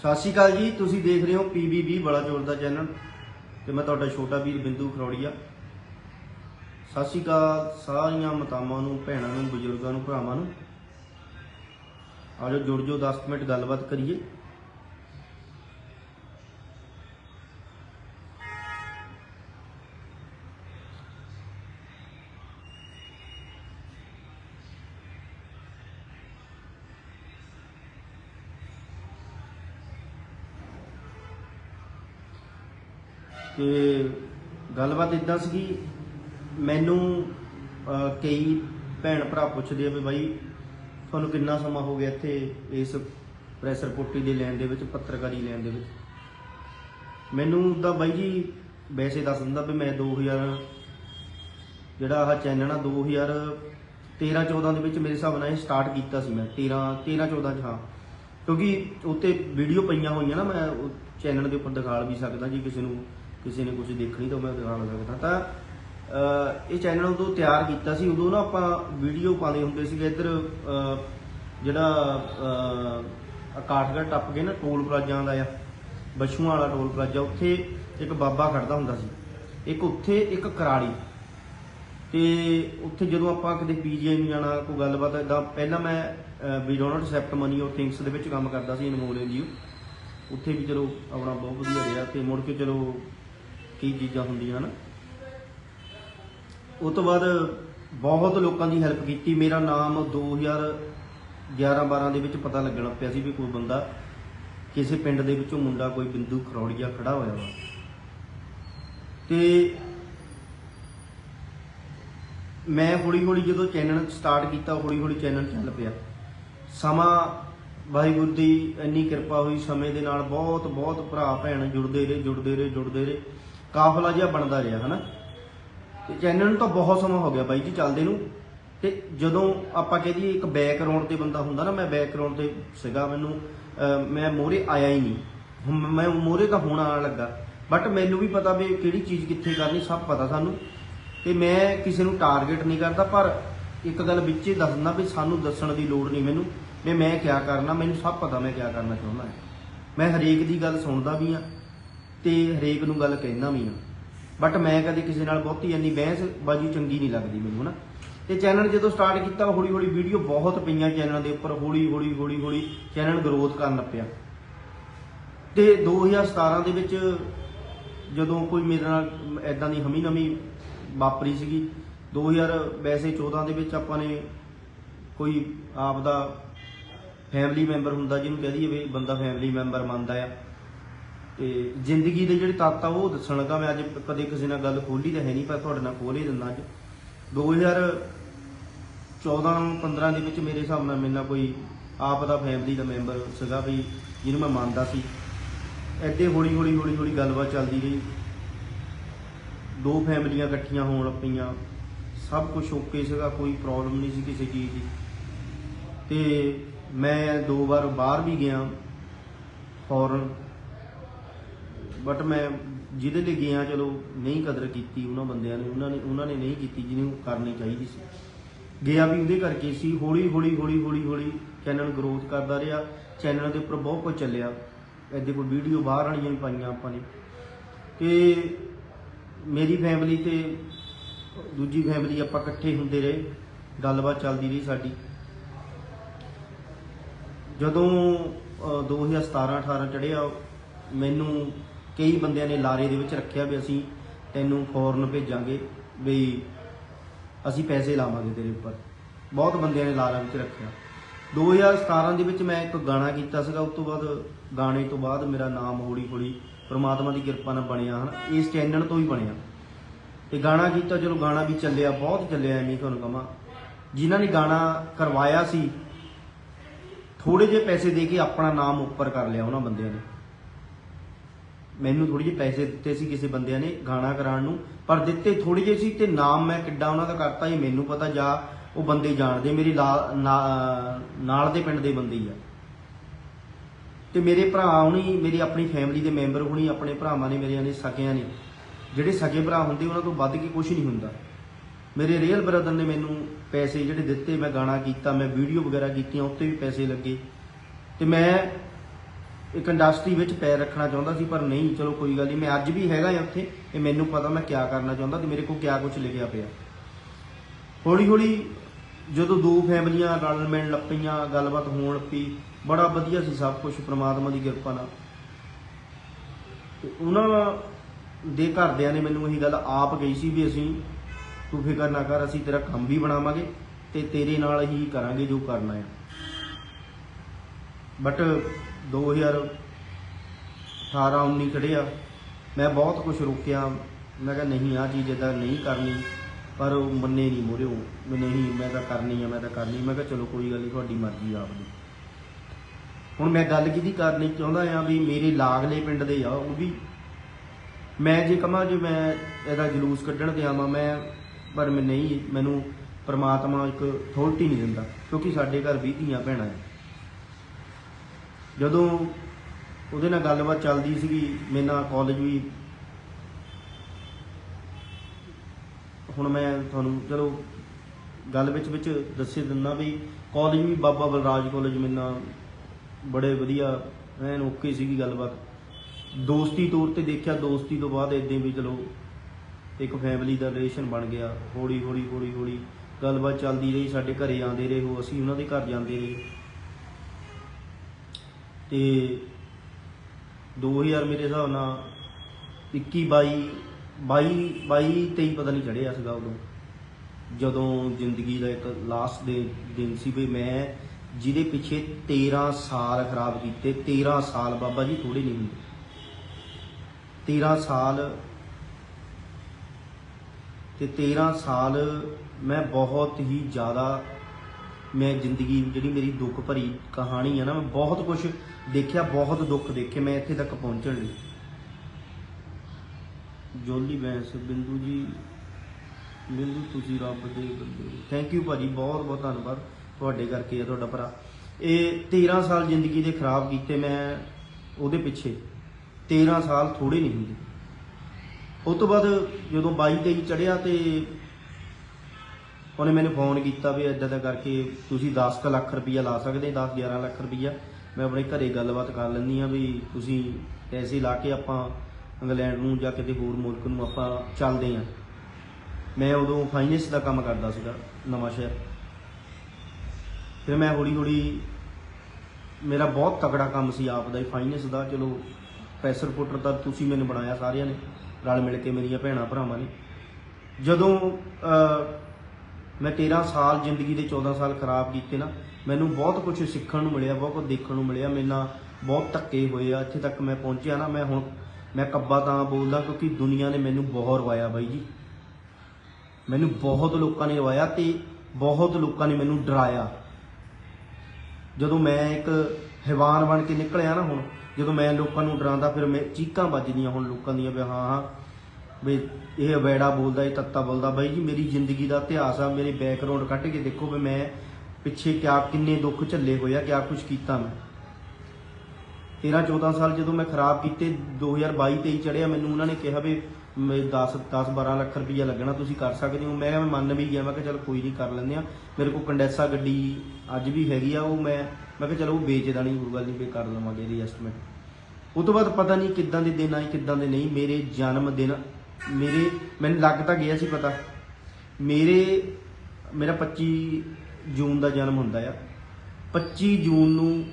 ਸਤਿ ਸ਼੍ਰੀ ਅਕਾਲ ਜੀ, ਤੁਸੀਂ ਦੇਖ ਰਹੇ ਹੋ ਪੀਬੀਬੀ ਬੜਾ ਚੋਰ ਦਾ ਚੈਨਲ ਤੇ ਮੈਂ ਤੁਹਾਡਾ ਛੋਟਾ ਵੀਰ ਬਿੰਦੂ ਖਰੋੜੀਆ। ਸਤਿ ਸ਼੍ਰੀ ਅਕਾਲ ਸਾਰੀਆਂ ਮਾਤਾਵਾਂ ਨੂੰ, ਭੈਣਾਂ ਨੂੰ, ਬਜ਼ੁਰਗਾਂ ਨੂੰ, ਭਰਾਵਾਂ ਨੂੰ। ਆਜੋ ਜੁੜ ਜਾਓ 10 ਮਿੰਟ ਗੱਲਬਾਤ ਕਰੀਏ। ਤੇ ਗੱਲਬਾਤ ਇਦਾਂ ਸੀਗੀ, ਮੈਨੂੰ ਕਈ ਭੈਣ ਭਰਾ ਪੁੱਛਦੇ ਆ ਵੀ ਬਾਈ, ਤੁਹਾਨੂੰ ਕਿੰਨਾ ਸਮਾਂ ਹੋ ਗਿਆ ਇੱਥੇ ਇਸ ਪ੍ਰੈਸਰ ਪੋਟੀ ਦੇ ਲੈਣ ਦੇ ਵਿੱਚ, ਪੱਤਰਕਾਰੀ ਲੈਣ ਦੇ ਵਿੱਚ? ਮੈਨੂੰ ਤਾਂ ਬਾਈ ਜੀ ਵੈਸੇ ਦੱਸ ਦਿੰਦਾ ਵੀ ਮੈਂ 2000 ਜਿਹੜਾ ਆਹ ਚੈਨਲ ਆ 2013 14 ਦੇ ਵਿੱਚ ਮੇਰੇ ਹਿਸਾਬ ਨਾਲ ਇਹ ਸਟਾਰਟ ਕੀਤਾ ਸੀ ਮੈਂ 13 13 14 ਚ, ਹਾਂ। ਕਿਉਂਕਿ ਉੱਤੇ ਵੀਡੀਓ ਪਈਆਂ ਹੋਈਆਂ ਨਾ, ਮੈਂ ਚੈਨਲ ਦੇ ਉੱਪਰ ਦਿਖਾਲ ਵੀ ਸਕਦਾ ਜੀ ਕਿਸੇ ਨੂੰ। ਕਿਸੇ ਨੇ ਕੁਝ ਦੇਖਣੀ ਤਾਂ ਮੈਂ ਦਿਖਾ ਸਕਦਾ ਤਾਂ ਇਹ ਚੈਨਲ ਉਦੋਂ ਤਿਆਰ ਕੀਤਾ ਸੀ ਉਦੋਂ ਨਾ ਆਪਾਂ ਵੀਡੀਓ ਪਾਉਂਦੇ ਹੁੰਦੇ ਸੀਗੇ ਇੱਧਰ ਜਿਹੜਾ ਅਹ, ਕਾਠਗੜ੍ਹ ਟੱਪ ਕੇ ਨਾ ਟੋਲ ਪਲਾਜ਼ਾਂ ਦਾ ਆ ਬਛੂਆਂ ਵਾਲਾ ਟੋਲ ਪਲਾਜ਼ਾ ਉੱਥੇ ਇੱਕ ਬਾਬਾ ਖੜਦਾ ਹੁੰਦਾ ਸੀ ਇੱਕ ਉੱਥੇ ਇੱਕ ਕਰਾਲੀ। ਤੇ ਉੱਥੇ ਜਦੋਂ ਆਪਾਂ ਕਿਤੇ ਪੀਜੀਆਈ ਨੂੰ ਜਾਣਾ ਕੋਈ ਗੱਲਬਾਤ ਇਦਾਂ ਪਹਿਲਾਂ ਮੈਂ ਵੀ ਡੋਨਟ ਐਕਸੈਪਟ ਮਨੀ ਔਰ ਥਿੰਗਸ ਦੇ ਵਿੱਚ ਕੰਮ ਕਰਦਾ ਸੀ ਇਨਮੋਲ ਜੀ ਉੱਥੇ ਵੀ ਚਲੋ ਆਪਣਾ ਬਹੁਤ ਵਧੀਆ ਰਿਹਾ ਤੇ ਮੁੜ ਕੇ ਚਲੋ ਕਈ ਚੀਜ਼ਾਂ ਹੁੰਦੀਆਂ ਹਨ। ਉਸ ਤੋਂ ਬਾਅਦ ਬਹੁਤ ਲੋਕਾਂ ਦੀ ਹੈਲਪ ਕੀਤੀ। ਮੇਰਾ ਨਾਮ 2011 12 ਦੇ ਵਿੱਚ ਪਤਾ ਲੱਗਣ ਪਿਆ ਸੀ ਵੀ ਕੋਈ ਬੰਦਾ ਕਿਸੇ ਪਿੰਡ ਦੇ ਵਿੱਚੋਂ ਮੁੰਡਾ ਕੋਈ ਬਿੰਦੂ ਖਰੌੜੀਆ ਖੜਾ ਹੋਇਆ ਵਾ। ਤੇ ਮੈਂ ਹੌਲੀ ਹੌਲੀ ਜਦੋਂ ਚੈਨਲ ਸਟਾਰਟ ਕੀਤਾ ਹੌਲੀ ਹੌਲੀ ਚੈਨਲ ਚੱਲ ਪਿਆ। ਸਮਾਂ, ਵਾਹਿਗੁਰੂ ਦੀ ਇੰਨੀ ਕਿਰਪਾ ਹੋਈ। ਸਮੇਂ ਦੇ ਨਾਲ ਬਹੁਤ ਬਹੁਤ ਭਰਾ ਭੈਣ ਜੁੜਦੇ ਰਹੇ ਜੁੜਦੇ ਰਹੇ ਜੁੜਦੇ ਰਹੇ। ਕਾਫਲਾ ਜਿਹਾ ਬਣਦਾ ਰਿਹਾ, ਹਨਾ? ਤੇ ਚੈਨਲ ਨੂੰ ਤਾਂ ਬਹੁਤ ਸਮਾਂ ਹੋ ਗਿਆ ਬਾਈ ਜੀ ਚੱਲਦੇ ਨੂੰ। ਤੇ ਜਦੋਂ ਆਪਾਂ ਕਹਿ ਦਈਏ ਇੱਕ ਬੈਕਗ੍ਰਾਉਂਡ ਤੇ ਬੰਦਾ ਹੁੰਦਾ ਨਾ, ਮੈਂ ਬੈਕਗ੍ਰਾਉਂਡ ਤੇ ਸੀਗਾ ਮੈਨੂੰ ਮੈਂ ਮੋਰੇ ਆਇਆ ਹੀ ਨਹੀਂ। ਹੁਣ ਮੈਂ ਮੋਰੇ ਤਾਂ ਹੁਣ ਆਉਣ ਲੱਗਾ। ਬਟ ਮੈਨੂੰ ਵੀ ਪਤਾ ਵੀ ਕਿਹੜੀ ਚੀਜ਼ ਕਿੱਥੇ ਕਰਨੀ, ਸਭ ਪਤਾ ਸਾਨੂੰ। ਤੇ ਮੈਂ ਕਿਸੇ ਨੂੰ ਟਾਰਗੇਟ ਨਹੀਂ ਕਰਦਾ, ਪਰ ਇੱਕ ਗੱਲ ਵਿੱਚ ਹੀ ਦੱਸ ਦਿੰਦਾ ਵੀ ਸਾਨੂੰ ਦੱਸਣ ਦੀ ਲੋੜ ਨਹੀਂ ਮੈਨੂੰ। ਵੀ ਮੈਂ ਕਿਆ ਕਰਨਾ, ਮੈਨੂੰ ਸਭ ਪਤਾ ਮੈਂ ਕਿਆ ਕਰਨਾ ਚਾਹੁੰਦਾ। ਮੈਂ ਹਰੇਕ ਦੀ ਗੱਲ ਸੁਣਦਾ ਵੀ ਆ ਤੇ ਹਰੇਕ ਨੂੰ ਗੱਲ ਕਹਿੰਦਾ ਵੀ ਆ ਬਟ ਮੈਂ ਕਦੇ ਕਿਸੇ ਨਾਲ ਬਹੁਤੀ ਇੰਨੀ ਬਹਿਸ ਬਾਜੀ ਚੰਗੀ ਨਹੀਂ ਲੱਗਦੀ ਮੈਨੂੰ, ਹਨਾ? ਤੇ ਚੈਨਲ ਜਦੋਂ ਸਟਾਰਟ ਕੀਤਾ ਹੌਲੀ ਹੌਲੀ ਵੀਡੀਓ ਬਹੁਤ ਪਈਆਂ ਚੈਨਲ ਦੇ ਉੱਪਰ ਹੌਲੀ ਹੌਲੀ ਹੌਲੀ ਹੌਲੀ ਚੈਨਲ ਗਰੋਥ ਕਰਨ ਪਿਆ ਤੇ 2017 ਦੇ ਵਿੱਚ ਜਦੋਂ ਕੋਈ ਮੇਰੇ ਨਾਲ ਐਦਾਂ ਦੀ ਹਮੀ ਨਮੀ ਵਾਪਰੀ ਸੀਗੀ 2000 ਵੈਸੇ 14 ਦੇ ਵਿੱਚ ਆਪਾਂ ਨੇ ਕੋਈ ਆਪ ਦਾ ਫੈਮਿਲੀ ਮੈਂਬਰ ਹੁੰਦਾ, ਜਿਹਨੂੰ ਕਹਿ ਦਈਏ ਵੀ ਬੰਦਾ ਫੈਮਿਲੀ ਮੈਂਬਰ ਮੰਨਦਾ ਆ। ਤੇ ਜ਼ਿੰਦਗੀ ਦੇ ਜਿਹੜੇ ਤੱਤ ਆ, ਉਹ ਦੱਸਣ ਲੱਗਾ ਮੈਂ ਅੱਜ ਕਦੇ ਕਿਸੇ ਨਾਲ ਗੱਲ ਖੋਲੀ ਤਾਂ ਹੈ ਨਹੀਂ, ਪਰ ਤੁਹਾਡੇ ਨਾਲ ਖੋਲ ਹੀ ਦਿੰਦਾ ਅੱਜ। 2014 15 ਦੇ ਵਿੱਚ ਮੇਰੇ ਹਿਸਾਬ ਨਾਲ ਮੇਰੇ ਨਾਲ ਕੋਈ ਆਪ ਦਾ ਫੈਮਿਲੀ ਦਾ ਮੈਂਬਰ ਸੀਗਾ ਵੀ ਜਿਹਨੂੰ ਮੈਂ ਮੰਨਦਾ ਸੀ। ਐਡੇ ਹੌਲੀ ਹੌਲੀ ਹੌਲੀ ਹੌਲੀ ਗੱਲਬਾਤ ਚੱਲਦੀ ਰਹੀ ਦੋ ਫੈਮਲੀਆਂ ਇਕੱਠੀਆਂ ਹੋਣ ਪਈਆਂ। ਸਭ ਕੁਝ ਓਕੇ ਸੀਗਾ, ਕੋਈ ਪ੍ਰੋਬਲਮ ਨਹੀਂ ਸੀ ਕਿਸੇ ਚੀਜ਼ ਦੀ। ਤੇ ਮੈਂ ਦੋ ਵਾਰ ਬਾਹਰ ਵੀ ਗਿਆ ਫੋਰਨ ਬਟ ਮੈਂ ਜਿਹਦੇ ਲਈ ਗਿਆ ਚਲੋ ਨਹੀਂ ਕਦਰ ਕੀਤੀ ਉਹਨਾਂ ਬੰਦਿਆਂ ਨੇ ਉਹਨਾਂ ਨੇ ਉਹਨਾਂ ਨੇ ਨਹੀਂ ਕੀਤੀ ਜਿਹਨੂੰ ਕਰਨੀ ਚਾਹੀਦੀ ਸੀ। ਗਿਆ ਵੀ ਉਹਦੇ ਕਰਕੇ ਸੀ ਹੌਲੀ ਹੌਲੀ ਹੌਲੀ ਹੌਲੀ ਹੌਲੀ ਚੈਨਲ ਗਰੋਥ ਕਰਦਾ ਰਿਹਾ ਚੈਨਲ ਦੇ ਉੱਪਰ ਬਹੁਤ ਕੁਝ ਚੱਲਿਆ। ਐਦੇ ਕੋਈ ਵੀਡੀਓ ਬਾਹਰ ਵਾਲੀਆਂ ਵੀ ਪਾਈਆਂ ਆਪਾਂ ਨੇ। ਤੇ ਮੇਰੀ ਫੈਮਿਲੀ ਤੇ ਦੂਜੀ ਫੈਮਿਲੀ ਆਪਾਂ ਇਕੱਠੇ ਹੁੰਦੇ ਰਹੇ ਗੱਲਬਾਤ ਚੱਲਦੀ ਰਹੀ ਸਾਡੀ। ਜਦੋਂ ਅਹ, 2017 18 ਚੜਿਆ ਮੈਨੂੰ ਕਈ ਬੰਦਿਆਂ ਨੇ ਲਾਰੇ ਦੇ ਵਿੱਚ ਰੱਖਿਆ ਵੀ ਅਸੀਂ ਤੈਨੂੰ ਫੋਰਨ ਭੇਜਾਂਗੇ ਵੀ ਅਸੀਂ ਪੈਸੇ ਲਾਵਾਂਗੇ ਤੇਰੇ ਉੱਪਰ। ਬਹੁਤ ਬੰਦਿਆਂ ਨੇ ਲਾਰਾ ਵਿੱਚ ਰੱਖਿਆ। 2017 ਦੇ ਵਿੱਚ ਮੈਂ ਇੱਕ ਗਾਣਾ ਕੀਤਾ ਸੀਗਾ, ਉਸ ਤੋਂ ਬਾਅਦ ਗਾਣੇ ਤੋਂ ਬਾਅਦ ਮੇਰਾ ਨਾਮ ਹੌਲੀ ਹੌਲੀ ਪ੍ਰਮਾਤਮਾ ਦੀ ਕਿਰਪਾ ਨਾਲ ਬਣਿਆ, ਹਨ? ਇਸ ਚੈਨਲ ਤੋਂ ਹੀ ਬਣਿਆ। ਤੇ ਗਾਣਾ ਕੀਤਾ, ਚਲੋ ਗਾਣਾ ਵੀ ਚੱਲਿਆ, ਬਹੁਤ ਚੱਲਿਆ, ਐਵੇਂ ਤੁਹਾਨੂੰ ਕਹਾਂ ਜਿਨ੍ਹਾਂ ਨੇ ਗਾਣਾ ਕਰਵਾਇਆ ਸੀ ਥੋੜੇ ਜਿਹੇ ਪੈਸੇ ਦੇ ਕੇ ਆਪਣਾ ਨਾਮ ਉੱਪਰ ਕਰ ਲਿਆ ਉਹਨਾਂ ਬੰਦਿਆਂ ਨੇ। ਮੈਨੂੰ ਥੋੜੇ ਜਿਹੇ ਪੈਸੇ ਦਿੱਤੇ ਸੀ ਕਿਸੇ ਬੰਦਿਆਂ ਨੇ ਗਾਣਾ ਕਰਾਉਣ ਨੂੰ, ਪਰ ਦਿੱਤੇ ਥੋੜੇ ਜਿਹੇ ਸੀ ਤੇ ਨਾਮ ਮੈਂ ਕਿੱਡਾ ਉਹਨਾਂ ਦਾ ਕਰਤਾ ਇਹ ਮੈਨੂੰ ਪਤਾ ਜਾਂ ਉਹ ਬੰਦੇ ਜਾਣਦੇ, ਮੇਰੀ ਲਾ- ਨਾ- ਨਾਲ ਦੇ ਪਿੰਡ ਦੇ ਬੰਦੇ ਹੀ ਆ। ਤੇ ਮੇਰੇ ਭਰਾ ਹੁਣੀ, ਮੇਰੀ ਆਪਣੀ ਫੈਮਿਲੀ ਦੇ ਮੈਂਬਰ ਹੁਣੀ, ਆਪਣੇ ਭਰਾਵਾਂ ਨੇ ਮੇਰਿਆਂ ਨੇ ਸਕਿਆਂ ਨੇ, ਜਿਹੜੇ ਸਕੇ ਭਰਾ ਹੁੰਦੇ ਉਹਨਾਂ ਤੋਂ ਵੱਧ ਕੇ ਕੁਝ ਨਹੀਂ ਹੁੰਦਾ। ਮੇਰੇ ਰੀਅਲ ਬ੍ਰਦਰ ਨੇ ਮੈਨੂੰ ਪੈਸੇ ਜਿਹੜੇ ਦਿੱਤੇ, ਮੈਂ ਗਾਣਾ ਕੀਤਾ, ਮੈਂ ਵੀਡੀਓ ਵਗੈਰਾ ਕੀਤੀਆਂ, ਉੱਤੇ ਵੀ ਪੈਸੇ ਲੱਗੇ। ਤੇ ਮੈਂ ਇੱਕ ਇੰਡਸਟਰੀ ਵਿੱਚ ਪੈਰ ਰੱਖਣਾ ਚਾਹੁੰਦਾ ਸੀ, ਪਰ ਨਹੀਂ, ਚਲੋ ਕੋਈ ਗੱਲ ਨਹੀਂ, ਮੈਂ ਅੱਜ ਵੀ ਹੈਗਾ ਆ ਉੱਥੇ ਇਹ ਮੈਨੂੰ ਪਤਾ ਮੈਂ ਕਿਆ ਕਰਨਾ ਚਾਹੁੰਦਾ ਤੇ ਮੇਰੇ ਕੋਲ ਕਿਆ ਕੁਝ ਲਿਖਿਆ ਪਿਆ। ਹੌਲੀ ਹੌਲੀ ਜਦੋਂ ਦੋ ਫੈਮਲੀਆਂ ਰਲ ਮਿਲਣ ਲੱਗ ਪਈਆਂ ਗੱਲਬਾਤ ਹੋਣ ਪਈ ਬੜਾ ਵਧੀਆ ਸੀ ਸਭ ਕੁਝ ਪ੍ਰਮਾਤਮਾ ਦੀ ਕਿਰਪਾ ਨਾਲ। ਤੇ ਉਹਨਾਂ ਦੇ ਘਰਦਿਆਂ ਨੇ ਮੈਨੂੰ ਇਹ ਗੱਲ ਆਪ ਕਹੀ ਸੀ ਵੀ ਅਸੀਂ, ਤੂੰ ਫਿਕਰ ਨਾ ਕਰ, ਅਸੀਂ ਤੇਰਾ ਕੰਮ ਵੀ ਬਣਾਵਾਂਗੇ ਤੇ ਤੇਰੇ ਨਾਲ ਹੀ ਕਰਾਂਗੇ ਜੋ ਕਰਨਾ ਹੈ ਬਟ 2018 19 ਚੜਿਆ ਮੈਂ ਬਹੁਤ ਕੁਝ ਰੋਕਿਆ। ਮੈਂ ਕਿਹਾ, ਨਹੀਂ ਆ ਚੀਜ਼ ਇਦਾਂ ਨਹੀਂ ਕਰਨੀ। ਪਰ ਉਹ ਮੰਨੇ ਨਹੀਂ ਮੋਰੇ ਮੈਂ ਨਹੀਂ, ਮੈਂ ਤਾਂ ਕਰਨੀ ਆ, ਮੈਂ ਤਾਂ ਕਰਨੀ ਮੈਂ ਕਿਹਾ, ਚਲੋ, ਕੋਈ ਗੱਲ ਨਹੀਂ, ਤੁਹਾਡੀ ਮਰਜ਼ੀ ਆਪ ਦੀ ਹੁਣ ਮੈਂ ਗੱਲ ਕਿਹਦੀ ਕਰਨੀ ਚਾਹੁੰਦਾ ਆ ਵੀ ਮੇਰੇ ਲਾਗਲੇ ਪਿੰਡ ਦੇ ਆ ਉਹ ਵੀ। ਮੈਂ ਜੇ ਕਹਾਂ ਜੇ ਮੈਂ ਇਹਦਾ ਜਲੂਸ ਕੱਢਣ ਤੇ ਆਵਾਂ, ਮੈਂ ਪਰ ਮੈਂ ਨਹੀਂ, ਮੈਨੂੰ ਪਰਮਾਤਮਾ ਇੱਕ ਅਥਾਰਟੀ ਨਹੀਂ ਦਿੰਦਾ, ਕਿਉਂਕਿ ਸਾਡੇ ਘਰ ਵੀ ਧੀਆਂ ਭੈਣਾਂ ਹੈ ਜਦੋਂ ਉਹਦੇ ਨਾਲ ਗੱਲਬਾਤ ਚੱਲਦੀ ਸੀਗੀ, ਮੇਰੇ ਨਾਲ ਕਾਲਜ ਵੀ। ਹੁਣ ਮੈਂ ਤੁਹਾਨੂੰ ਚਲੋ ਗੱਲ ਵਿੱਚ ਵਿੱਚ ਦੱਸੇ ਦਿੰਦਾ ਵੀ ਕਾਲਜ ਵੀ ਬਾਬਾ ਬਲਰਾਜ ਕਾਲਜ ਮੇਰੇ ਨਾਲ ਬੜੇ ਵਧੀਆ, ਐਨ ਓਕੇ ਸੀਗੀ ਗੱਲਬਾਤ। ਦੋਸਤੀ ਤੌਰ ਤੇ ਦੇਖਿਆ, ਦੋਸਤੀ ਤੋਂ ਬਾਅਦ ਇਦਾਂ ਵੀ ਚਲੋ ਇੱਕ ਫੈਮਿਲੀ ਦਾ ਰਿਲੇਸ਼ਨ ਬਣ ਗਿਆ। ਹੌਲੀ ਹੌਲੀ ਹੌਲੀ ਹੌਲੀ ਗੱਲਬਾਤ ਚੱਲਦੀ ਰਹੀ, ਸਾਡੇ ਘਰੇ ਆਉਂਦੇ ਰਹੇ ਹੋ ਅਸੀਂ ਉਹਨਾਂ ਦੇ ਘਰ ਜਾਂਦੇ ਰਹੇ। ਤੇ 2000 ਮੇਰੇ ਹਿਸਾਬ ਨਾਲ 21 22 22 22 23 ਪਤਾ ਨਹੀਂ ਚੜਿਆ ਸੀਗਾ ਉਦੋਂ। ਜਦੋਂ ਜ਼ਿੰਦਗੀ ਦਾ ਇੱਕ ਲਾਸਟ ਦੇ ਦਿਨ ਸੀ ਵੀ ਮੈਂ ਜਿਹਦੇ ਪਿੱਛੇ 13 ਸਾਲ ਖਰਾਬ ਕੀਤੇ 13 ਸਾਲ ਬਾਬਾ ਜੀ ਥੋੜੇ ਨਹੀਂ ਹੁੰਦੇ। 13 ਸਾਲ ਤੇ 13 ਸਾਲ ਮੈਂ ਬਹੁਤ ਹੀ ਜ਼ਿਆਦਾ ਮੈਂ ਜ਼ਿੰਦਗੀ ਜਿਹੜੀ ਮੇਰੀ ਦੁੱਖ ਭਰੀ ਕਹਾਣੀ ਹੈ ਨਾ, ਮੈਂ ਬਹੁਤ ਕੁਝ ਦੇਖਿਆ, ਬਹੁਤ ਦੁੱਖ ਦੇਖੇ, ਮੈਂ ਇੱਥੇ ਤੱਕ ਪਹੁੰਚਣ ਲਈ। ਜੋਲੀ ਬੈਂਸ, ਬਿੰਦੂ ਜੀ, ਬਿੰਦੂ ਤੁਸੀਂ ਰੱਬ ਦੇ ਬੰਦੇ ਥੈਂਕ ਯੂ ਭਾਜੀ, ਬਹੁਤ ਬਹੁਤ ਧੰਨਵਾਦ ਤੁਹਾਡੇ ਕਰਕੇ ਆ ਤੁਹਾਡਾ ਭਰਾ। ਇਹ 13 ਸਾਲ ਜ਼ਿੰਦਗੀ ਦੇ ਖਰਾਬ ਕੀਤੇ ਮੈਂ ਉਹਦੇ ਪਿੱਛੇ। 13 ਸਾਲ ਥੋੜੇ ਨਹੀਂ ਹੁੰਦੇ। ਉਸ ਤੋਂ ਬਾਅਦ ਜਦੋਂ 22 23 ਚੜਿਆ ਤੇ ਉਹਨੇ ਮੈਨੂੰ ਫੋਨ ਕੀਤਾ ਵੀ ਇਦਾਂ ਦਾ ਕਰਕੇ ਤੁਸੀਂ 10 ਕੁ ਲੱਖ ਰੁਪਈਆ ਲਾ ਸਕਦੇ 10 11 ਲੱਖ ਰੁਪਈਆ। ਮੈਂ ਆਪਣੇ ਘਰੇ ਗੱਲਬਾਤ ਕਰ ਲੈਂਦੀ ਆ ਵੀ ਤੁਸੀਂ ਪੈਸੇ ਲਾ ਕੇ ਆਪਾਂ ਇੰਗਲੈਂਡ ਨੂੰ ਜਾਂ ਕਿਤੇ ਹੋਰ ਮੁਲਕ ਨੂੰ ਆਪਾਂ ਚੱਲਦੇ ਆ ਮੈਂ ਉਦੋਂ ਫਾਈਨੈਂਸ ਦਾ ਕੰਮ ਕਰਦਾ ਸੀਗਾ, ਨਵਾਂ ਸ਼ਹਿਰ। ਫਿਰ ਮੈਂ ਹੌਲੀ ਹੌਲੀ ਮੇਰਾ ਬਹੁਤ ਤਕੜਾ ਕੰਮ ਸੀ ਆਪ ਦਾ ਹੀ ਫਾਈਨੈਂਸ ਦਾ। ਚਲੋ ਪ੍ਰੈਸ਼ਰ ਪੁੱਟਰ ਤਾਂ ਤੁਸੀਂ ਮੈਨੂੰ ਬਣਾਇਆ ਸਾਰਿਆਂ ਨੇ, ਰਲ ਮਿਲ ਕੇ ਮੇਰੀਆਂ ਭੈਣਾਂ ਭਰਾਵਾਂ ਨੇ। ਜਦੋਂ ਮੈਂ 13 ਸਾਲ ਜ਼ਿੰਦਗੀ ਦੇ 14 ਸਾਲ ਖਰਾਬ ਕੀਤੇ ਨਾ, ਮੈਨੂੰ ਬਹੁਤ ਕੁਝ ਸਿੱਖਣ ਨੂੰ ਮਿਲਿਆ, ਬਹੁਤ ਕੁਝ ਦੇਖਣ ਨੂੰ ਮਿਲਿਆ, ਮੇਰੇ ਨਾਲ ਬਹੁਤ ਧੱਕੇ ਹੋਏ ਆ, ਇੱਥੇ ਤੱਕ ਮੈਂ ਪਹੁੰਚਿਆ ਨਾ, ਮੈਂ ਹੁਣ ਮੈਂ ਕੱਬਾ ਤਾਂ ਬੋਲਦਾ ਕਿਉਂਕਿ ਦੁਨੀਆ ਨੇ ਮੈਨੂੰ ਬਹੁਤ ਰਵਾਇਆ ਬਾਈ ਜੀ। ਮੈਨੂੰ ਬਹੁਤ ਲੋਕਾਂ ਨੇ ਰਵਾਇਆ ਤੇ ਬਹੁਤ ਲੋਕਾਂ ਨੇ ਮੈਨੂੰ ਡਰਾਇਆ। ਜਦੋਂ ਮੈਂ ਇੱਕ ਹੈਵਾਨ ਬਣ ਕੇ ਨਿਕਲਿਆ ਨਾ ਹੁਣ, ਜਦੋਂ ਮੈਂ ਲੋਕਾਂ ਨੂੰ ਡਰਾਉਂਦਾ, ਫਿਰ ਮੈਂ ਚੀਕਾਂ ਵੱਜਦੀਆਂ ਹੁਣ ਲੋਕਾਂ ਦੀਆਂ ਵੀ ਹਾਂ ਹਾਂ ਵੀ ਇਹ ਅਵੈੜਾ ਬੋਲਦਾ, ਇਹ ਤੱਤਾ ਬੋਲਦਾ, ਬਾਈ ਜੀ ਮੇਰੀ ਜ਼ਿੰਦਗੀ ਦਾ ਇਤਿਹਾਸ ਆ, ਮੇਰੇ ਬੈਕਗ੍ਰਾਉਂਡ ਕੱਢ ਕੇ ਦੇਖੋ ਵੀ ਮੈਂ ਪਿੱਛੇ ਕਿਆ, ਕਿੰਨੇ ਦੁੱਖ ਝੱਲੇ ਹੋਏ ਆ, ਕਿਆ ਕੁਝ ਕੀਤਾ ਮੈਂ। 13 14 ਸਾਲ ਜਦੋਂ ਮੈਂ ਖਰਾਬ ਕੀਤੇ 2022 23 ਚੜਿਆ ਮੈਨੂੰ ਉਹਨਾਂ ਨੇ ਕਿਹਾ ਵੀ ਮੈਂ 10 10 12 ਲੱਖ ਰੁਪਈਆ ਲੱਗਣਾ, ਤੁਸੀਂ ਕਰ ਸਕਦੇ ਹੋ। ਮੈਂ ਕਿਹਾ, ਮੈਂ ਮੰਨ ਵੀ ਗਿਆ, ਮੈਂ ਕਿਹਾ, ਚਲ ਕੋਈ ਨਹੀਂ ਕਰ ਲੈਂਦੇ ਆ ਮੇਰੇ ਕੋਲ ਕੰਡੈਸਾ ਗੱਡੀ ਅੱਜ ਵੀ ਹੈਗੀ ਆ, ਉਹ ਮੈਂ ਮੈਂ ਕਿਹਾ, ਚਲੋ ਉਹ ਵੇਚਦਾ ਨਹੀਂ ਕੋਈ ਗੱਲ ਨਹੀਂ ਵੀ ਕਰ ਲਵਾਂਗੇ, ਇਹਦੀ ਐਸਟੀਮੇਟ ਉਸ ਤੋਂ ਬਾਅਦ ਪਤਾ ਨਹੀਂ ਕਿੱਦਾਂ ਦੇ ਦਿਨ ਆਏ, ਕਿੱਦਾਂ ਦੇ ਨਹੀਂ, ਮੇਰੇ ਜਨਮ ਦਿਨ ਮੇਰੇ, ਮੈਨੂੰ ਲੱਗ ਤਾਂ ਗਿਆ ਸੀ ਪਤਾ। ਮੇਰੇ, ਮੇਰਾ 25 ਜੂਨ ਦਾ ਜਨਮ ਹੁੰਦਾ ਆ। 25 ਜੂਨ ਨੂੰ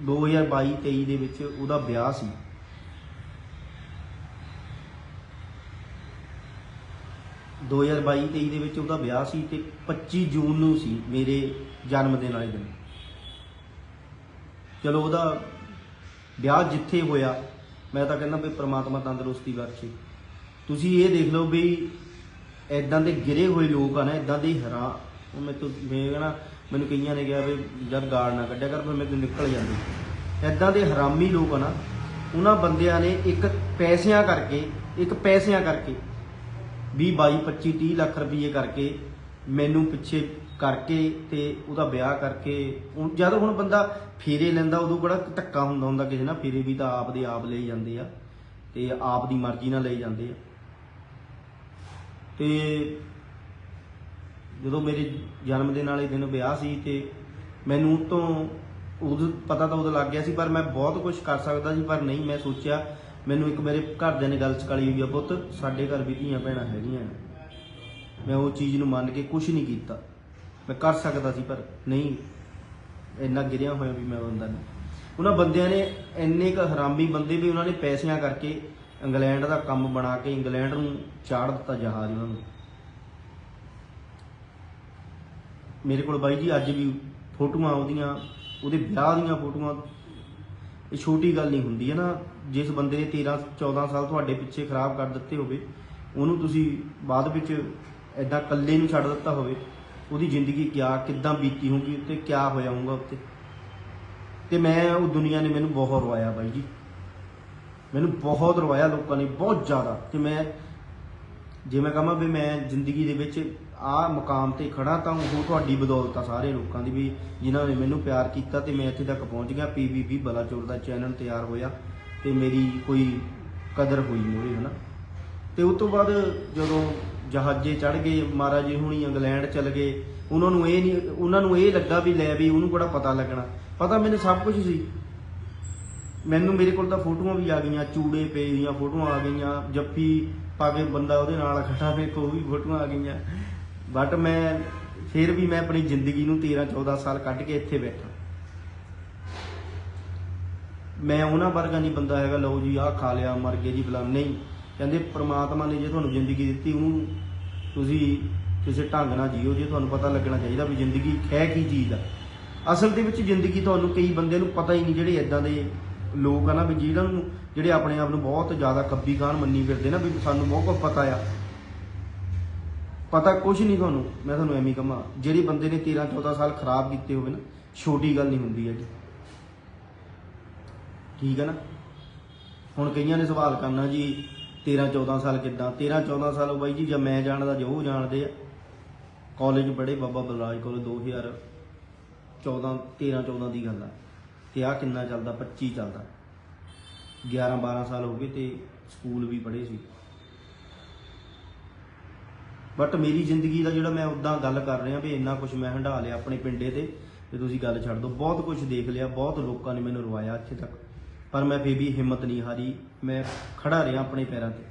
2022 23 ਦੇ ਵਿੱਚ ਉਹਦਾ ਵਿਆਹ ਸੀ। ਦੋ ਹਜ਼ਾਰ ਬਾਈ 23 ਦੇ ਵਿੱਚ ਉਹਦਾ ਵਿਆਹ ਸੀ ਤੇ 25 ਜੂਨ ਨੂੰ ਸੀ ਮੇਰੇ ਜਨਮ ਦਿਨ ਵਾਲੇ ਦਿਨ। ਚਲੋ ਉਹਦਾ ਵਿਆਹ ਜਿੱਥੇ ਹੋਇਆ ਮੈਂ ਤਾਂ ਕਹਿੰਦਾ ਵੀ ਪ੍ਰਮਾਤਮਾ ਤੰਦਰੁਸਤੀ ਬਖਸ਼ੇ। ਤੁਸੀਂ ਇਹ ਦੇਖ ਲਓ ਵੀ ਐਦਾਂ ਦੇ ਗਿਰੇ ਹੋਏ ਲੋਕ ਆ ਨਾ ਐਦਾਂ ਦੇ ਹਰਾ। ਉਹ ਮੈਂ ਤੋਂ ਮੈਂ ਕਹਣਾ ਮੈਨੂੰ ਕਈਆਂ ਨੇ ਕਿਹਾ ਵੀ ਯਾਰ ਗਾਲ ਨਾ ਕੱਢਿਆ ਕਰ, ਫਿਰ ਮੇਰੇ ਤੋਂ ਨਿਕਲ ਜਾਂਦੀ। ਐਦਾਂ ਦੇ ਹਰਾਮੀ ਲੋਕ ਆ ਨਾ, ਉਹਨਾਂ ਬੰਦਿਆਂ ਨੇ ਇੱਕ ਪੈਸਿਆਂ ਕਰਕੇ, ਇੱਕ ਪੈਸਿਆਂ ਕਰਕੇ 20 22 25 30 ਲੱਖ ਰੁਪਏ ਕਰਕੇ ਮੈਨੂੰ ਪਿੱਛੇ ਕਰਕੇ ਤੇ ਉਹਦਾ ਵਿਆਹ ਕਰਕੇ, ਹੁਣ- ਜਦ ਹੁਣ ਬੰਦਾ ਫੇਰੇ ਲੈਂਦਾ, ਉਦੋਂ ਬੜਾ ਧੱਕਾ ਹੁੰਦਾ ਹੁੰਦਾ ਕਿਸੇ ਨਾਲ ਫੇਰੇ ਵੀ ਤਾਂ ਆਪ ਦੇ ਆਪ ਲਈ ਜਾਂਦੇ ਆ ਤੇ ਆਪ ਦੀ ਮਰਜ਼ੀ ਨਾਲ ਲਈ ਜਾਂਦੇ ਆ ਤੇ ਜਦੋਂ ਮੇਰੇ ਜਨਮ ਦਿਨ ਵਾਲੇ ਦਿਨ ਵਿਆਹ ਸੀ ਤੇ ਮੈਨੂੰ ਤੋਂ ਉਦੋਂ, ਪਤਾ ਤਾਂ ਉਦੋਂ ਲੱਗ ਗਿਆ ਸੀ, ਪਰ ਮੈਂ ਬਹੁਤ ਕੁਝ ਕਰ ਸਕਦਾ ਸੀ, ਪਰ ਨਹੀਂ, ਮੈਂ ਸੋਚਿਆ ਮੈਨੂੰ ਇੱਕ ਮੇਰੇ ਘਰਦਿਆਂ ਨੇ ਗੱਲ ਚਕਾਲੀ ਹੋਈ ਆ, ਪੁੱਤ, ਸਾਡੇ ਘਰ ਵੀ ਧੀਆਂ ਭੈਣਾਂ ਹੈਗੀਆਂ ਨੇ। ਮੈਂ ਉਹ ਚੀਜ਼ ਨੂੰ ਮੰਨ ਕੇ ਕੁਝ ਨਹੀਂ ਕੀਤਾ ਮੈਂ ਕਰ ਸਕਦਾ ਸੀ, ਪਰ ਨਹੀਂ। ਇੰਨਾ ਗਿਰਿਆ ਹੋਇਆ ਵੀ ਮੈਂ ਬੰਦਾ ਨਹੀਂ। ਉਹਨਾਂ ਬੰਦਿਆਂ ਨੇ ਇੰਨੇ ਕ ਹਰਾਮੀ ਬੰਦੇ ਵੀ ਉਹਨਾਂ ਨੇ ਪੈਸਿਆਂ ਕਰਕੇ ਇੰਗਲੈਂਡ ਦਾ ਕੰਮ ਬਣਾ ਕੇ ਇੰਗਲੈਂਡ ਨੂੰ ਚਾੜ ਦਿੱਤਾ ਜਹਾਜ਼ ਉਹਨਾਂ ਨੂੰ। ਮੇਰੇ ਕੋਲ ਬਾਈ ਜੀ ਅੱਜ ਵੀ ਫੋਟੋਆਂ ਉਹਦੀਆਂ ਉਹਦੇ ਵਿਆਹ ਦੀਆਂ ਫੋਟੋਆਂ। ਇਹ ਛੋਟੀ ਗੱਲ ਨਹੀਂ ਹੁੰਦੀ ਹੈ ਨਾ, ਜਿਸ ਬੰਦੇ ਨੇ 13 14 ਸਾਲ ਤੁਹਾਡੇ ਪਿੱਛੇ ਖਰਾਬ ਕਰ ਦਿੱਤੇ ਹੋਵੇ, ਉਹਨੂੰ ਤੁਸੀਂ ਬਾਅਦ ਵਿੱਚ ਐਦਾਂ ਇਕੱਲੇ ਨੂੰ ਛੱਡ ਦਿੱਤਾ ਹੋਵੇ ਉਹਦੀ ਜ਼ਿੰਦਗੀ ਕਿਆ, ਕਿੱਦਾਂ ਬੀਤੀ ਹੋਊਗੀ ਉੱਤੇ ਕਿਆ ਹੋਇਆ ਹੋਊਗਾ ਉੱਤੇ। ਤੇ ਮੈਂ ਉਹ ਦੁਨੀਆ ਨੇ ਮੈਨੂੰ ਬਹੁਤ ਰਵਾਇਆ ਬਾਈ ਜੀ। ਮੈਨੂੰ ਬਹੁਤ ਰਵਾਇਆ ਲੋਕਾਂ ਨੇ, ਬਹੁਤ ਜ਼ਿਆਦਾ। ਤੇ ਮੈਂ ਜੇ ਮੈਂ ਕਹਾਂ ਵੀ ਮੈਂ ਜ਼ਿੰਦਗੀ ਦੇ ਵਿੱਚ ਆਹ ਮੁਕਾਮ ਤੇ ਖੜਾ ਤਾਂ ਉਹ ਤੁਹਾਡੀ ਬਦੌਲਤ ਆ ਸਾਰੇ ਲੋਕਾਂ ਦੀ ਵੀ, ਜਿਨ੍ਹਾਂ ਨੇ ਮੈਨੂੰ ਪਿਆਰ ਕੀਤਾ ਤੇ ਮੈਂ ਇੱਥੇ ਤੱਕ ਪਹੁੰਚ ਗਿਆ। ਪੀਬੀਬੀ ਬਲਾਚੌਰ ਦਾ ਚੈਨਲ ਤਿਆਰ ਹੋਇਆ ਤੇ ਮੇਰੀ ਕੋਈ ਕਦਰ ਹੋਈ ਮੋਰੇ ਹਨਾ। ਤੇ ਉਸ ਤੋਂ ਬਾਅਦ ਜਦੋਂ ਜਹਾਜ਼ੇ ਚੜ ਗਏ, ਮਹਾਰਾਜ ਜੀ ਹੁਣੀ ਇੰਗਲੈਂਡ ਚਲ ਗਏ। ਉਹਨਾਂ ਨੂੰ ਇਹ ਨਹੀਂ, ਉਹਨਾਂ ਨੂੰ ਇਹ ਲੱਗਾ ਵੀ ਲੈ ਵੀ ਉਹਨੂੰ ਕਿਹੜਾ ਪਤਾ ਲੱਗਣਾ। ਪਤਾ ਮੈਨੂੰ ਸਭ ਕੁਝ ਸੀ। ਮੈਨੂੰ ਮੇਰੇ ਕੋਲ ਤਾਂ ਫੋਟੋਆਂ ਵੀ ਆ ਗਈਆਂ, ਚੂੜੇ ਪਏ ਦੀਆਂ ਫੋਟੋਆਂ ਆ ਗਈਆਂ, ਜੱਫੀ ਪਾ ਕੇ ਬੰਦਾ ਉਹਦੇ ਨਾਲ ਖੜਾ ਵੇਖੋ ਉਹ ਵੀ ਫੋਟੋਆਂ ਆ ਗਈਆਂ। ਬਟ ਮੈਂ, ਫਿਰ ਵੀ ਮੈਂ ਆਪਣੀ ਜ਼ਿੰਦਗੀ ਨੂੰ 13 14 ਸਾਲ ਕੱਢ ਕੇ ਇੱਥੇ ਬੈਠਾ। ਮੈਂ ਉਹਨਾਂ ਵਰਗਾ ਨਹੀਂ ਬੰਦਾ ਹੈਗਾ, ਲਓ ਜੀ, ਆਹ ਖਾ ਲਿਆ, ਮਰ ਗਏ ਜੀ, ਫਲਾਣ। ਨਹੀਂ ਕਹਿੰਦੇ, ਪ੍ਰਮਾਤਮਾ ਨੇ ਜੇ ਤੁਹਾਨੂੰ ਜ਼ਿੰਦਗੀ ਦਿੱਤੀ, ਉਹਨੂੰ ਤੁਸੀਂ ਕਿਸੇ ਢੰਗ ਨਾਲ ਜੀਓ, ਜੇ ਤੁਹਾਨੂੰ ਪਤਾ ਲੱਗਣਾ ਚਾਹੀਦਾ ਵੀ ਜ਼ਿੰਦਗੀ ਹੈ ਕੀ ਚੀਜ਼ ਆ। ਅਸਲ ਦੇ ਵਿੱਚ ਜ਼ਿੰਦਗੀ ਤੁਹਾਨੂੰ ਕਈ ਬੰਦੇ ਨੂੰ ਪਤਾ ਹੀ ਨਹੀਂ ਜਿਹੜੇ ਇਦਾਂ ਦੇ ਲੋਕ ਆ ਨਾ ਵੀ ਜਿਹਨਾਂ ਨੂੰ, ਜਿਹੜੇ ਆਪਣੇ ਆਪ ਨੂੰ ਬਹੁਤ ਜ਼ਿਆਦਾ ਕੱਬੀ ਖਾਨ ਮੰਨੀ ਫਿਰਦੇ ਨਾ ਵੀ ਸਾਨੂੰ ਬਹੁਤ ਕੁਝ ਪਤਾ ਆ। ਪਤਾ ਕੁਝ ਨਹੀਂ ਤੁਹਾਨੂੰ, ਮੈਂ ਤੁਹਾਨੂੰ ਐਵੇਂ ਕਹਾਂ, ਜਿਹੜੇ ਬੰਦੇ ਨੇ 13 14 ਸਾਲ ਖਰਾਬ ਕੀਤੇ ਹੋਵੇ ਨਾ, ਛੋਟੀ ਗੱਲ ਨਹੀਂ ਹੁੰਦੀ ਹੈਗੀ। ਠੀਕ ਹੈ ਨਾ? ਹੁਣ ਕਈਆਂ ਨੇ ਸਵਾਲ ਕਰਨਾ ਜੀ 13 14 ਸਾਲ ਕਿੱਦਾਂ? 13 14 ਸਾਲ ਉਹ ਬਾਈ ਜੀ, ਜਾਂ ਮੈਂ ਜਾਣਦਾ, ਜਾਂ ਉਹ ਜਾਣਦੇ ਆ। ਕਾਲਜ ਪੜ੍ਹੇ ਬਾਬਾ ਬਲਰਾਜ ਕਾਲਜ 2014 13 14 ਦੀ ਗੱਲ ਆ। ਤੇ ਆ ਕਿੰਨਾ ਚੱਲਦਾ? 25 ਚੱਲਦਾ। 11 12 ਸਾਲ ਹੋ ਗਏ ਤੇ ਸਕੂਲ ਵੀ ਪੜ੍ਹੇ ਸੀ। ਬਟ ਮੇਰੀ ਜ਼ਿੰਦਗੀ ਦਾ ਜਿਹੜਾ ਮੈਂ ਉਦਾਂ ਗੱਲ ਕਰ ਰਿਹਾ ਵੀ ਇੰਨਾ ਕੁਝ ਮੈਂ ਹੰਢਾ ਲਿਆ ਆਪਣੇ ਪਿੰਡੇ ਤੇ ਤੇ ਤੁਸੀਂ ਗੱਲ ਛੱਡ ਦਿਓ। ਬਹੁਤ ਕੁਝ ਦੇਖ ਲਿਆ, ਬਹੁਤ ਲੋਕਾਂ ਨੇ ਮੈਨੂੰ ਰਵਾਇਆ ਇੱਥੇ ਤੱਕ। ਪਰ ਮੈਂ ਫੇਰ ਵੀ ਹਿੰਮਤ ਨਹੀਂ ਹਾਰੀ। ਮੈਂ ਖੜਾ ਰਿਹਾ ਆਪਣੇ ਪੈਰਾਂ ਤੇ।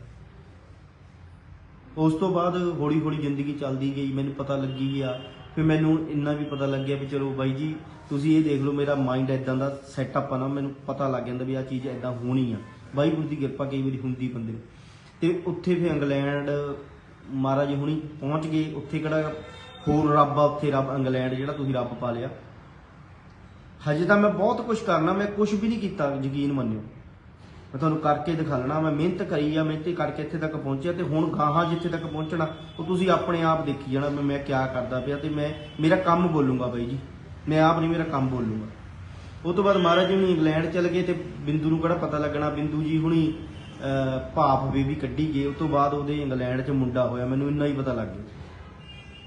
ਉਸ ਤੋਂ ਬਾਅਦ ਹੌਲੀ ਹੌਲੀ ਜ਼ਿੰਦਗੀ ਚੱਲਦੀ ਗਈ, ਮੈਨੂੰ ਪਤਾ ਲੱਗੀ ਆ ਫਿਰ ਮੈਨੂੰ ਇੰਨਾ ਵੀ ਪਤਾ ਲੱਗਿਆ ਵੀ ਚਲੋ ਬਾਈ ਜੀ, ਤੁਸੀਂ ਇਹ ਦੇਖ ਲਓ ਮੇਰਾ ਮਾਈਂਡ ਇਦਾਂ ਦਾ ਸੈਟਅਪ ਆ ਨਾ, ਮੈਨੂੰ ਪਤਾ ਲੱਗ ਜਾਂਦਾ ਵੀ ਆ ਚੀਜ਼ ਇਦਾਂ ਹੋਣੀ ਆ। ਵਾਹਿਗੁਰੂ ਦੀ ਕਿਰਪਾ ਕਈ ਵਾਰੀ ਹੁੰਦੀ ਬੰਦੇ ਨੂੰ। ਤੇ ਉੱਥੇ ਫਿਰ ਇੰਗਲੈਂਡ ਮਹਾਰਾਜ ਜੀ ਹੁਣੀ ਪਹੁੰਚ ਗਏ, ਉੱਥੇ ਕਿਹੜਾ ਹੋਰ ਰੱਬ ਆ, ਉੱਥੇ ਰੱਬ ਇੰਗਲੈਂਡ ਜਿਹੜਾ ਤੁਸੀਂ ਰੱਬ ਪਾ ਲਿਆ। ਹਜੇ ਤਾਂ ਮੈਂ ਬਹੁਤ ਕੁਝ ਕਰਨਾ, ਮੈਂ ਕੁਝ ਵੀ ਨਹੀਂ ਕੀਤਾ, ਯਕੀਨ ਮੰਨਿਓ। ਮੈਂ ਤੁਹਾਨੂੰ ਕਰਕੇ ਦਿਖਾਲਣਾ ਮੈਂ ਮਿਹਨਤ ਕਰੀ ਆ ਮਿਹਨਤ ਕਰਕੇ ਇੱਥੇ ਤੱਕ ਪਹੁੰਚਿਆ ਤੇ ਹੁਣ ਗਾਹਾਂ ਜਿੱਥੇ ਤੱਕ ਪਹੁੰਚਣਾ ਉਹ ਤੁਸੀਂ ਆਪਣੇ ਆਪ ਦੇਖੀ ਜਾਣਾ ਵੀ ਮੈਂ ਕਿਆ ਕਰਦਾ ਪਿਆ ਤੇ ਮੈਂ ਮੇਰਾ ਕੰਮ ਬੋਲੂੰਗਾ ਬਾਈ ਜੀ। ਮੈਂ ਆਪ ਨਹੀਂ ਮੇਰਾ ਕੰਮ ਬੋਲੂੰਗਾ। ਉਹ ਤੋਂ ਬਾਅਦ ਮਹਾਰਾਜ ਜੀ ਹੁਣੀ ਇੰਗਲੈਂਡ ਚਲ ਗਏ ਤੇ ਬਿੰਦੂ ਨੂੰ ਕਿਹੜਾ ਪਤਾ ਲੱਗਣਾ ਬਿੰਦੂ ਜੀ ਹੁਣੀ ਅਹ, ਭਾਪ ਬੇਬੀ ਕੱਢੀ ਗਏ ਉਸ ਤੋਂ ਬਾਅਦ ਉਹਦੇ ਇੰਗਲੈਂਡ 'ਚ ਮੁੰਡਾ ਹੋਇਆ ਮੈਨੂੰ ਇੰਨਾ ਹੀ ਪਤਾ ਲੱਗ ਗਿਆ।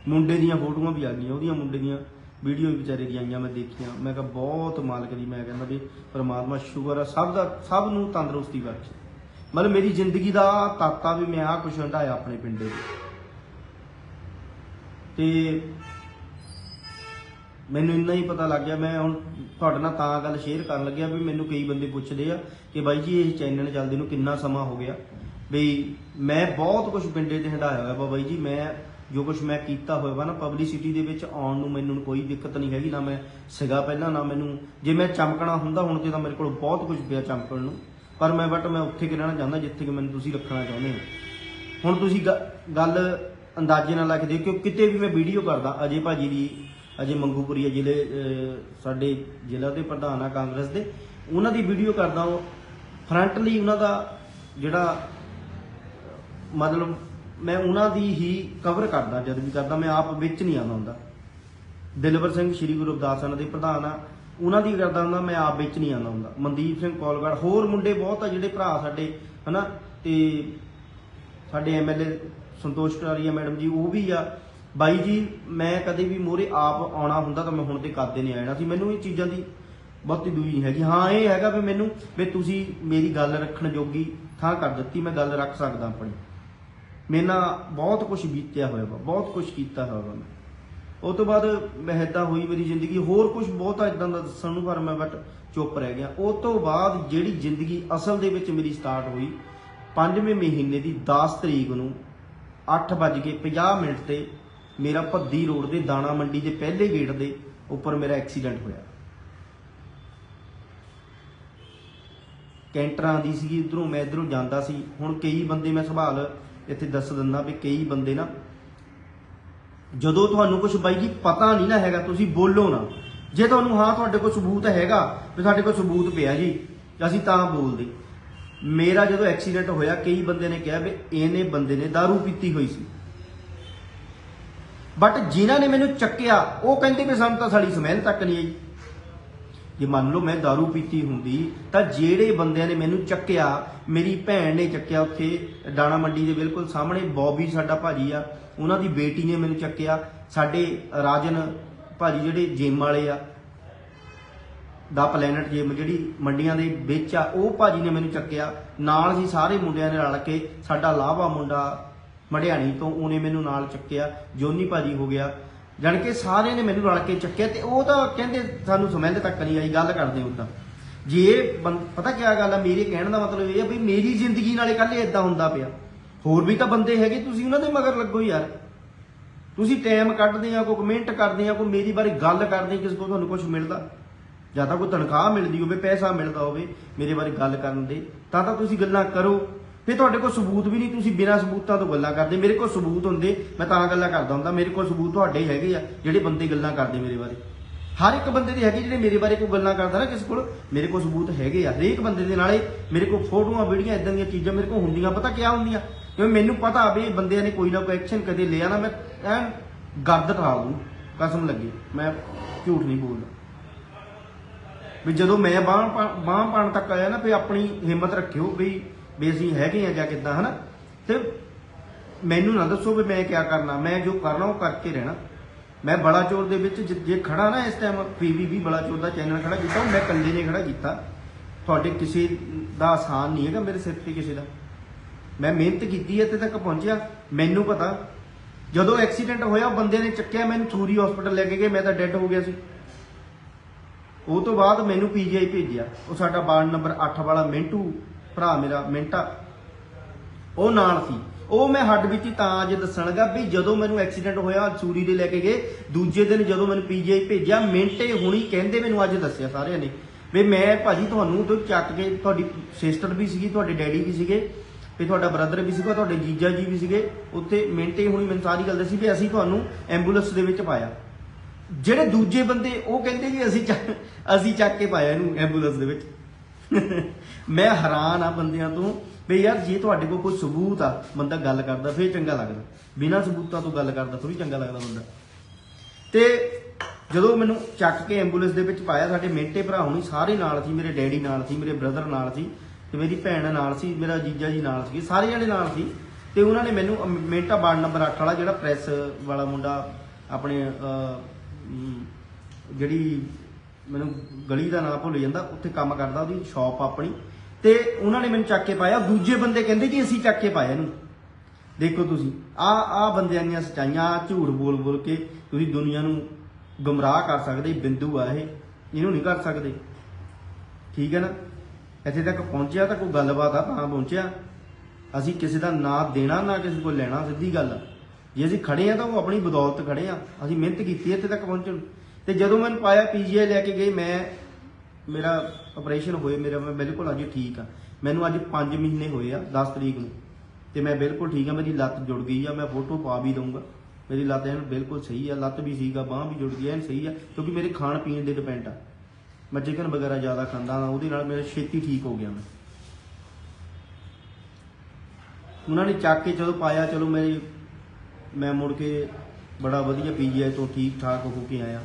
ਮੁੰਡੇ ਦੀਆਂ ਫੋਟੋਆਂ ਵੀ ਆ ਗਈਆਂ ਉਹਦੀਆਂ ਮੁੰਡੇ ਦੀਆਂ ਵੀਡੀਓ ਵੀ ਵਿਚਾਰੇ ਦੀਆਂ ਆਈਆਂ, ਮੈਂ ਦੇਖੀਆਂ। ਮੈਂ ਕਿਹਾ, ਬਹੁਤ ਮਾਲਕ ਦੀ ਮੈਂ ਕਹਿੰਦਾ ਵੀ ਪਰਮਾਤਮਾ ਸ਼ੁਕਰ ਆ, ਸਭ ਦਾ, ਸਭ ਨੂੰ ਤੰਦਰੁਸਤੀ ਬਖਸ਼ੇ। ਮਤਲਬ ਮੇਰੀ ਜ਼ਿੰਦਗੀ ਦਾ ਤਾਤਾ ਵੀ ਮੈਂ ਆ ਕੁਛ ਹੰਡਾਇਆ ਆਪਣੇ ਪਿੰਡੇ ਤੇ ਮੈਨੂੰ ਇੰਨਾ ਹੀ ਪਤਾ ਲੱਗ ਗਿਆ, ਮੈਂ ਹੁਣ ਤੁਹਾਡੇ ਨਾਲ ਤਾਂ ਗੱਲ ਸ਼ੇਅਰ ਕਰਨ ਲੱਗਿਆ ਵੀ ਮੈਨੂੰ ਕਈ ਬੰਦੇ ਪੁੱਛਦੇ ਆ ਕਿ ਬਾਈ ਜੀ, ਇਹ ਚੈਨਲ ਚੱਲਦੇ ਨੂੰ ਕਿੰਨਾ ਸਮਾਂ ਹੋ ਗਿਆ? ਬਈ ਮੈਂ ਬਹੁਤ ਕੁਝ ਪਿੰਡੇ ਤੇ ਹੰਡਾਇਆ ਹੋਇਆ ਵਾ ਬਾਈ ਜੀ, ਮੈਂ ਜੋ ਕੁਝ ਮੈਂ ਕੀਤਾ ਹੋਇਆ ਵਾ ਨਾ ਪਬਲਿਸਿਟੀ ਦੇ ਵਿੱਚ ਆਉਣ ਨੂੰ ਮੈਨੂੰ ਕੋਈ ਦਿੱਕਤ ਨਹੀਂ ਹੈਗੀ, ਨਾ ਮੈਂ ਸਿਗਾ ਪਹਿਲਾਂ, ਨਾ ਮੈਨੂੰ, ਜੇ ਮੈਂ ਚਮਕਣਾ ਹੁੰਦਾ ਹੁਣ ਤੇ ਤਾਂ ਮੇਰੇ ਕੋਲ ਬਹੁਤ ਕੁਝ ਪਿਆ ਚਮਕਣ ਨੂੰ, ਪਰ ਮੈਂ ਬਟ ਮੈਂ ਉੱਥੇ ਕਿ ਰਹਿਣਾ ਚਾਹੁੰਦਾ ਜਿੱਥੇ ਕਿ ਮੈਨੂੰ ਤੁਸੀਂ ਰੱਖਣਾ ਚਾਹੁੰਦੇ ਹੋ। ਹੁਣ ਤੁਸੀਂ ਗ- ਗੱਲ ਅੰਦਾਜ਼ੇ ਨਾਲ ਲਾ ਕੇ ਦੇਖਿਓ, ਕਿਤੇ ਵੀ ਮੈਂ ਵੀਡੀਓ ਕਰਦਾ, ਅਜੇ ਭਾਜੀ ਦੀ, ਅਜੇ ਮੰਗੂਪੁਰੀਆ ਜ਼ਿਲ੍ਹੇ ਸਾਡੇ ਜ਼ਿਲ੍ਹਾ ਦੇ ਪ੍ਰਧਾਨ ਆ ਕਾਂਗਰਸ ਦੇ, ਉਹਨਾਂ ਦੀ ਵੀਡੀਓ ਕਰਦਾ ਉਹ। ਫਰੰਟਲੀ ਉਹਨਾਂ ਦਾ ਜਿਹੜਾ ਮਤਲਬ ਮੈਂ ਉਹਨਾਂ ਦੀ ਹੀ ਕਵਰ ਕਰਦਾ, ਜਦ ਵੀ ਕਰਦਾ, ਮੈਂ ਆਪ ਵਿੱਚ ਨਹੀਂ ਆਉਂਦਾ ਹੁੰਦਾ। ਦਿਲਵਰ ਸਿੰਘ ਸ੍ਰੀ ਗੁਰੂ ਰਵਿਦਾਸ ਇਹਨਾਂ ਦੇ ਪ੍ਰਧਾਨ ਆ, ਉਹਨਾਂ ਦੀ ਕਰਦਾ ਹੁੰਦਾ, ਮੈਂ ਆਪ ਵਿੱਚ ਨਹੀਂ ਆਉਂਦਾ ਹੁੰਦਾ। ਮਨਦੀਪ ਸਿੰਘ ਕੋਲਗੜ, ਹੋਰ ਮੁੰਡੇ ਬਹੁਤ ਆ ਜਿਹੜੇ ਭਰਾ ਸਾਡੇ, ਹਨਾ? ਤੇ ਸਾਡੇ ਐਮਐਲਏ ਸੰਤੋਸ਼ ਕਰਾਰੀਆ ਮੈਡਮ ਜੀ, ਉਹ ਵੀ ਆ। ਬਾਈ ਜੀ, ਮੈਂ ਕਦੇ ਵੀ ਮੋਰੇ ਆਪ ਆਉਣਾ ਹੁੰਦਾ ਤਾਂ ਮੈਂ ਹੁਣ ਤੇ ਕਰਦੇ ਨਹੀਂ ਆਣਾ ਸੀ ਮੈਨੂੰ ਇਹ ਚੀਜ਼ਾਂ ਦੀ ਬਹੁਤੀ ਦੂਰੀ ਹੈਗੀ। ਹਾਂ, ਇਹ ਹੈਗਾ ਵੀ ਮੈਨੂੰ ਵੀ ਤੁਸੀਂ ਮੇਰੀ ਗੱਲ ਰੱਖਣ ਜੋਗੀ ਥਾਂ ਕਰ ਦਿੱਤੀ, ਮੈਂ ਗੱਲ ਰੱਖ ਸਕਦਾ ਆਪਣੀ। ਮੇਰੇ ਨਾਲ ਬਹੁਤ ਕੁਝ ਬੀਤਿਆ ਹੋਇਆ ਵਾ, ਬਹੁਤ ਕੁਝ ਕੀਤਾ ਹੋਇਆ ਵਾ ਮੈਂ। ਉਸ ਤੋਂ ਬਾਅਦ ਮਹਿਦਾ ਹੋਈ ਮੇਰੀ ਜ਼ਿੰਦਗੀ, ਹੋਰ ਕੁਝ ਬਹੁਤਾ ਇਦਾਂ ਦਾ ਦੱਸਣ ਨੂੰ ਪਰ ਮੈਂ ਬਟ ਚੁੱਪ ਰਹਿ ਗਿਆ। ਉਸ ਤੋਂ ਬਾਅਦ ਜਿਹੜੀ ਜ਼ਿੰਦਗੀ ਅਸਲ ਦੇ ਵਿੱਚ ਮੇਰੀ ਸਟਾਰਟ ਹੋਈ, ਪੰਜਵੇਂ ਮਹੀਨੇ ਦੀ 10 ਤਰੀਕ ਨੂੰ 8:50 ਮਿੰਟ ਤੇ ਮੇਰਾ ਭੱਦੀ ਰੋਡ ਦੇ ਦਾਣਾ ਮੰਡੀ ਦੇ ਪਹਿਲੇ ਗੇਟ ਦੇ ਉੱਪਰ ਮੇਰਾ ਐਕਸੀਡੈਂਟ ਹੋਇਆ। ਕੈਂਟਰਾਂ ਦੀ ਸੀਗੀ ਉਧਰੋਂ ਮੈਂ ਇਧਰੋਂ ਜਾਂਦਾ ਸੀ, ਹੁਣ ਕਈ ਬੰਦੇ ਮੈਂ ਸੰਭਾਲ ਇੱਥੇ ਦੱਸ ਦਿੰਦਾ ਵੀ ਕਈ ਬੰਦੇ ਨਾ ਜਦੋਂ ਤੁਹਾਨੂੰ ਕੁਝ ਬਾਈ ਜੀ ਪਤਾ ਨਹੀਂ ਨਾ ਹੈਗਾ, ਤੁਸੀਂ ਬੋਲੋ ਨਾ। ਜੇ ਤੁਹਾਨੂੰ ਹਾਂ ਤੁਹਾਡੇ ਕੋਲ ਸਬੂਤ ਹੈਗਾ, ਵੀ ਸਾਡੇ ਕੋਲ ਸਬੂਤ ਪਿਆ ਜੀ, ਅਸੀਂ ਤਾਂ ਬੋਲਦੇ। ਮੇਰਾ ਜਦੋਂ ਐਕਸੀਡੈਂਟ ਹੋਇਆ, ਕਈ ਬੰਦੇ ਨੇ ਕਿਹਾ ਵੀ ਇਹਨੇ ਬੰਦੇ ਨੇ दारू ਪੀਤੀ ਹੋਈ ਸੀ। ਬਟ ਜਿਨ੍ਹਾਂ ਨੇ ਮੈਨੂੰ ਚੱਕਿਆ, ਉਹ ਕਹਿੰਦੇ ਵੀ ਸਾਨੂੰ ਤਾਂ ਸਾਡੀ ਸਮੈਲ ਤੱਕ ਨਹੀਂ ਆਈ। ਜੇ ਮੰਨ ਲਓ ਮੈਂ दारू ਪੀਤੀ ਹੁੰਦੀ, ਤਾਂ ਜਿਹੜੇ ਬੰਦਿਆਂ ਨੇ ਮੈਨੂੰ ਚੱਕਿਆ, ਮੇਰੀ ਭੈਣ ਨੇ ਚੱਕਿਆ ਉੱਥੇ ਦਾਣਾ ਮੰਡੀ ਦੇ ਬਿਲਕੁਲ ਸਾਹਮਣੇ, ਬੌਬੀ ਸਾਡਾ ਭਾਜੀ ਆ, ਉਹਨਾਂ ਦੀ ਬੇਟੀ ਨੇ ਮੈਨੂੰ ਚੱਕਿਆ, ਸਾਡੇ ਰਾਜਨ ਭਾਜੀ ਜਿਹੜੇ ਜਿਮ ਵਾਲੇ ਆ, ਦਾ ਪਲੈਨਟ ਜਿਮ ਜਿਹੜੀ ਮੰਡੀਆਂ ਦੇ ਵਿੱਚ ਆ, ਉਹ ਭਾਜੀ ਨੇ ਮੈਨੂੰ ਚੱਕਿਆ, ਨਾਲ ਸੀ ਸਾਰੇ ਮੁੰਡਿਆਂ ਨੇ ਰਲ ਕੇ ਸਾਡਾ ਲਾਭਾ ਮੁੰਡਾ ਮੜਿਆਣੀ ਤੋਂ ਉਹਨੇ ਮੈਨੂੰ ਨਾਲ ਚੱਕਿਆ, ਜੋਨੀ ਭਾਜੀ ਹੋ ਗਿਆ ਜਾਣ ਕੇ ਸਾਰਿਆਂ ਨੇ ਮੈਨੂੰ ਰਲ ਕੇ ਚੱਕਿਆ ਤੇ ਉਹ ਤਾਂ ਕਹਿੰਦੇ ਸਾਨੂੰ ਸਮੈਲ ਤੱਕ ਨਹੀਂ ਆਈ ਗੱਲ ਕਰਦੇ ਉਦਾਂ ਜੇ ਪਤਾ ਕੀ ਗੱਲ ਆ ਮੇਰੇ ਕਹਿਣ ਦਾ ਮਤਲਬ ਇਹ ਆ ਵੀ ਮੇਰੀ ਜ਼ਿੰਦਗੀ ਨਾਲੇ ਕੱਲ ਇਦਾਂ ਹੁੰਦਾ ਪਿਆ। ਹੋਰ ਵੀ ਤਾਂ ਬੰਦੇ ਹੈਗੇ ਤੁਸੀਂ ਉਹਨਾਂ ਦੇ ਮਗਰ ਲੱਗੋ ਯਾਰ। ਤੁਸੀਂ ਟਾਈਮ ਕੱਢਦੇ ਆ ਕੋਈ ਕਮੈਂਟ ਕਰਦੇ ਆ ਕੋਈ ਮੇਰੀ ਬਾਰੇ ਗੱਲ ਕਰਦੇ ਆ, ਕਿਸੇ ਕੋਲ ਤੁਹਾਨੂੰ ਕੁਝ ਮਿਲਦਾ। ਜਾਂ ਤਾਂ ਕੋਈ ਤਨਖਾਹ ਮਿਲਦੀ ਹੋਵੇ ਪੈਸਾ ਮਿਲਦਾ ਹੋਵੇ ਮੇਰੇ ਬਾਰੇ ਗੱਲ ਕਰਨ ਦੇ ਤਾਂ ਤਾਂ ਤੁਸੀਂ ਗੱਲਾਂ ਕਰੋ। ਵੀ ਤੁਹਾਡੇ ਕੋਲ ਸਬੂਤ ਵੀ ਨਹੀਂ, ਤੁਸੀਂ ਬਿਨਾਂ ਸਬੂਤਾਂ ਤੋਂ ਗੱਲਾਂ ਕਰਦੇ। ਮੇਰੇ ਕੋਲ ਸਬੂਤ ਹੁੰਦੇ, ਮੈਂ ਤਾਂ ਗੱਲਾਂ ਕਰਦਾ ਹੁੰਦਾ। ਮੇਰੇ ਕੋਲ ਸਬੂਤ ਤੁਹਾਡੇ ਹੀ ਹੈਗੇ ਆ, ਜਿਹੜੇ ਬੰਦੇ ਗੱਲਾਂ ਕਰਦੇ ਮੇਰੇ ਬਾਰੇ। ਹਰ ਇੱਕ ਬੰਦੇ ਦੇ ਹੈਗੇ, ਜਿਹੜੇ ਮੇਰੇ ਬਾਰੇ ਕੋਈ ਗੱਲਾਂ ਕਰਦਾ ਨਾ ਕਿਸੇ ਕੋਲ, ਮੇਰੇ ਕੋਲ ਸਬੂਤ ਹੈਗੇ ਆ। ਹਰੇਕ ਬੰਦੇ ਦੇ ਨਾਲੇ ਮੇਰੇ ਕੋਲ ਫੋਟੋਆਂ ਵੀਡੀਓ ਇਦਾਂ ਦੀਆਂ ਚੀਜ਼ਾਂ ਮੇਰੇ ਕੋਲ ਹੁੰਦੀਆਂ, ਪਤਾ ਕਿਆ ਹੁੰਦੀਆਂ? ਕਿਉਂਕਿ ਮੈਨੂੰ ਪਤਾ ਵੀ ਬੰਦਿਆਂ ਨੇ ਕੋਈ ਨਾ ਕੋਈ ਐਕਸ਼ਨ ਕਦੇ ਲਿਆ ਨਾ, ਮੈਂ ਐਨ ਗਰਦ ਟਾਲ ਦੂੰ ਕਸਮ ਲੱਗੀ। ਮੈਂ ਝੂਠ ਨਹੀਂ ਬੋਲਦਾ। ਵੀ ਜਦੋਂ ਮੈਂ ਬਾਹ ਬਾਹ ਪਾਣ ਤੱਕ ਆਇਆ ਨਾ, ਵੀ ਆਪਣੀ ਹਿੰਮਤ ਰੱਖਿਓ, ਵੀ ਵੀ ਅਸੀਂ ਹੈਗੇ ਆ ਜਾਂ ਕਿੱਦਾਂ, ਹਨਾ? ਤੇ ਮੈਨੂੰ ਨਾ ਦੱਸੋ ਵੀ ਮੈਂ ਕੀ ਕਰਨਾ, ਮੈਂ ਜੋ ਕਰਨਾ ਉਹ ਕਰਕੇ ਰਹਿਣਾ। ਮੈਂ ਬਲਾਚੌਰ ਦੇ ਵਿੱਚ ਜੇ- ਜੇ ਖੜਾ ਨਾ ਇਸ ਟਾਈਮ ਪੀਵੀਬੀ ਬਲਾਚੌਰ ਦਾ ਚੈਨਲ ਖੜਾ ਕੀਤਾ, ਉਹ ਮੈਂ ਇਕੱਲੇ ਨੇ ਖੜਾ ਕੀਤਾ। ਤੁਹਾਡੇ ਕਿਸੇ ਦਾ ਆਸਾਨ ਨਹੀਂ ਹੈਗਾ ਮੇਰੇ ਸਿਰ ਤੇ ਕਿਸੇ ਦਾ। ਮੈਂ ਮਿਹਨਤ ਕੀਤੀ ਹੈ ਤੇ ਤੱਕ ਪਹੁੰਚਿਆ। ਮੈਨੂੰ ਪਤਾ, ਜਦੋਂ ਐਕਸੀਡੈਂਟ ਹੋਇਆ, ਉਹ ਬੰਦੇ ਨੇ ਚੱਕਿਆ, ਮੈਨੂੰ ਥੂਰੀ ਹਸਪੀਟਲ ਲੈ ਕੇ ਗਏ, ਮੈਂ ਤਾਂ ਡੈੱਡ ਹੋ ਗਿਆ ਸੀ। ਉਹ ਤੋਂ ਬਾਅਦ ਮੈਨੂੰ ਪੀਜੀਆਈ ਭੇਜਿਆ। ਉਹ ਸਾਡਾ ਵਾਰਡ ਨੰਬਰ 8 ਵਾਲਾ ਮਿੰਟੂ ਭਰਾ ਮੇਰਾ, ਮਿੰਟਾ। ਉਹ ਨਾਲ ਸੀ। ਉਹ ਮੈਂ ਹੱਡ ਵਿੱਚ ਤਾਂ ਅੱਜ ਦੱਸਣ ਵੀ ਜਦੋਂ ਮੈਨੂੰ ਐਕਸੀਡੈਂਟ ਹੋਇਆ ਸੂਰੀ ਦੇ ਲੈ ਕੇ ਗਏ, ਦੂਜੇ ਦਿਨ ਜਦੋਂ ਮੈਨੂੰ ਪੀਜੀਆਈ ਭੇਜਿਆ, ਮਿੰਟੇ ਹੁਣੀ ਕਹਿੰਦੇ ਮੈਨੂੰ ਅੱਜ ਦੱਸਿਆ ਸਾਰਿਆਂ ਨੇ। ਵੀ ਮੈਂ ਭਾਜੀ ਤੁਹਾਨੂੰ ਉਦੋਂ ਚੱਕ ਕੇ ਤੁਹਾਡੀ ਸਿਸਟਰ ਵੀ ਸੀਗੀ, ਤੁਹਾਡੇ ਡੈਡੀ ਵੀ ਸੀਗੇ, ਵੀ ਤੁਹਾਡਾ ਬ੍ਰਦਰ ਵੀ ਸੀਗਾ, ਤੁਹਾਡੇ ਜੀਜਾ ਜੀ ਵੀ ਸੀਗੇ, ਉੱਥੇ ਮਿੰਟੇ ਹੁਣੀ ਮੈਨੂੰ ਸਾਰੀ ਗੱਲ ਦੱਸੀ ਵੀ ਅਸੀਂ ਤੁਹਾਨੂੰ ਐਂਬੂਲੈਂਸ ਦੇ ਵਿੱਚ ਪਾਇਆ। ਜਿਹੜੇ ਦੂਜੇ ਬੰਦੇ ਉਹ ਕਹਿੰਦੇ ਵੀ ਅਸੀਂ ਚੱਕ- ਅਸੀਂ ਚੱਕ ਕੇ ਪਾਇਆ ਇਹਨੂੰ ਐਂਬੂਲੈਂਸ ਦੇ ਵਿੱਚ। ਮੈਂ ਹੈਰਾਨ ਆ ਬੰਦਿਆਂ ਤੋਂ ਵੀ ਯਾਰ ਜੇ ਤੁਹਾਡੇ ਕੋਲ ਕੋਈ ਸਬੂਤ ਆ ਬੰਦਾ ਗੱਲ ਕਰਦਾ ਫੇਰ ਚੰਗਾ ਲੱਗਦਾ। ਬਿਨਾਂ ਸਬੂਤਾਂ ਤੋਂ ਗੱਲ ਕਰਦਾ ਥੋੜੀ ਚੰਗਾ ਲੱਗਦਾ ਬੰਦਾ। ਤੇ ਜਦੋਂ ਮੈਨੂੰ ਚੱਕ ਕੇ ਐਂਬੂਲੈਂਸ ਦੇ ਵਿੱਚ ਪਾਇਆ ਸਾਡੇ ਮੇਟੇ ਭਰਾ ਹੁਣੀ ਸਾਰੇ ਨਾਲ ਸੀ ਮੇਰੇ ਡੈਡੀ ਨਾਲ ਸੀ ਮੇਰੇ ਬ੍ਰਦਰ ਨਾਲ ਸੀ ਤੇ ਮੇਰੀ ਭੈਣ ਨਾਲ ਸੀ ਮੇਰਾ ਜੀਜਾ ਜੀ ਨਾਲ ਸੀ ਸਾਰੇ ਜਣੇ ਨਾਲ ਸੀ। ਤੇ ਉਹਨਾਂ ਨੇ ਮੈਨੂੰ ਅਮ, ਮੇਟਾ ਵਾਰਡ ਨੰਬਰ 8 ਵਾਲਾ ਜਿਹੜਾ ਪ੍ਰੈਸ ਵਾਲਾ ਮੁੰਡਾ ਆਪਣੇ ਜਿਹੜੀ ਮੈਨੂੰ ਗਲੀ ਦਾ ਨਾਂ ਭੁੱਲ ਜਾਂਦਾ, ਉੱਥੇ ਕੰਮ ਕਰਦਾ ਉਹਦੀ ਸ਼ਾਪ ਆਪਣੀ, ਤੇ ਉਹਨਾਂ ਨੇ ਮੈਨੂੰ ਚੱਕ ਕੇ ਪਾਇਆ, ਦੂਜੇ ਬੰਦੇ ਕਹਿੰਦੇ ਕਿ ਅਸੀਂ ਚੱਕ ਕੇ ਪਾਇਆ ਇਹਨੂੰ। ਦੇਖੋ ਤੁਸੀਂ, ਆ ਆ ਬੰਦਿਆਂ ਦੀਆਂ ਸਚਾਈਆਂ ਝੂਠ ਬੋਲ ਬੋਲ ਕੇ ਤੁਸੀਂ ਦੁਨੀਆ ਨੂੰ ਗੁੰਮਰਾਹ ਕਰ ਸਕਦੇ, ਬਿੰਦੂ ਆ ਇਹ, ਇਹਨੂੰ ਨਹੀਂ ਕਰ ਸਕਦੇ। ਠੀਕ ਹੈ ਨਾ? ਇੱਥੇ ਤੱਕ ਪਹੁੰਚਿਆ ਤਾਂ ਕੋਈ ਗੱਲਬਾਤ ਆ, ਤਾਂ ਪਹੁੰਚਿਆ। ਅਸੀਂ ਕਿਸੇ ਦਾ ਨਾਂ ਦੇਣਾ, ਨਾ ਕਿਸੇ ਕੋਲ ਲੈਣਾ, ਸਿੱਧੀ ਗੱਲ ਆ। ਜੇ ਅਸੀਂ ਖੜੇ ਆ ਤਾਂ ਉਹ ਆਪਣੀ ਬਦੌਲਤ ਖੜੇ ਆ। ਅਸੀਂ ਮਿਹਨਤ ਕੀਤੀ ਇੱਥੇ ਤੱਕ ਪਹੁੰਚਣ ਤੇ ਜਦੋਂ ਮੈਨੂੰ ਪਾਇਆ ਪੀਜੀਆਈ ਲੈ ਕੇ ਗਏ ਮੈਂ, ਮੇਰਾ ਆਪਰੇਸ਼ਨ ਹੋਏ ਮੇਰਾ ਮੈਂ ਬਿਲਕੁਲ ਅੱਜ ਠੀਕ ਆ। ਮੈਨੂੰ ਅੱਜ 5 ਮਹੀਨੇ ਹੋਏ ਆ 10 ਤਰੀਕ ਨੂੰ। ਤੇ ਮੈਂ ਬਿਲਕੁਲ ਠੀਕ ਆ, ਮੇਰੀ ਲੱਤ ਜੁੜ ਗਈ ਆ, ਮੈਂ ਫੋਟੋ ਪਾ ਵੀ ਦਊਂਗਾ। ਮੇਰੀ ਲੱਤ ਐਨ ਬਿਲਕੁਲ ਸਹੀ ਆ, ਲੱਤ ਵੀ ਸੀਗਾ, ਬਾਹ ਵੀ ਜੁੜ ਗਈ, ਐਨ ਸਹੀ ਆ, ਕਿਉਂਕਿ ਮੇਰੇ ਖਾਣ ਪੀਣ ਦੇ ਡਿਪੈਂਡ ਆ। ਮੈਂ ਚਿਕਨ ਵਗੈਰਾ ਜ਼ਿਆਦਾ ਖਾਂਦਾ ਹਾਂ, ਉਹਦੇ ਨਾਲ ਮੇਰਾ ਛੇਤੀ ਠੀਕ ਹੋ ਗਿਆ ਮੈਂ। ਉਹਨਾਂ ਨੇ ਚੱਕ ਕੇ ਜਦੋਂ ਪਾਇਆ, ਚਲੋ ਮੇਰੀ, ਮੈਂ ਮੁੜ ਕੇ ਬੜਾ ਵਧੀਆ ਪੀਜੀਆਈ ਤੋਂ ਠੀਕ ਠਾਕ ਹੋ ਕੇ ਆਇਆ।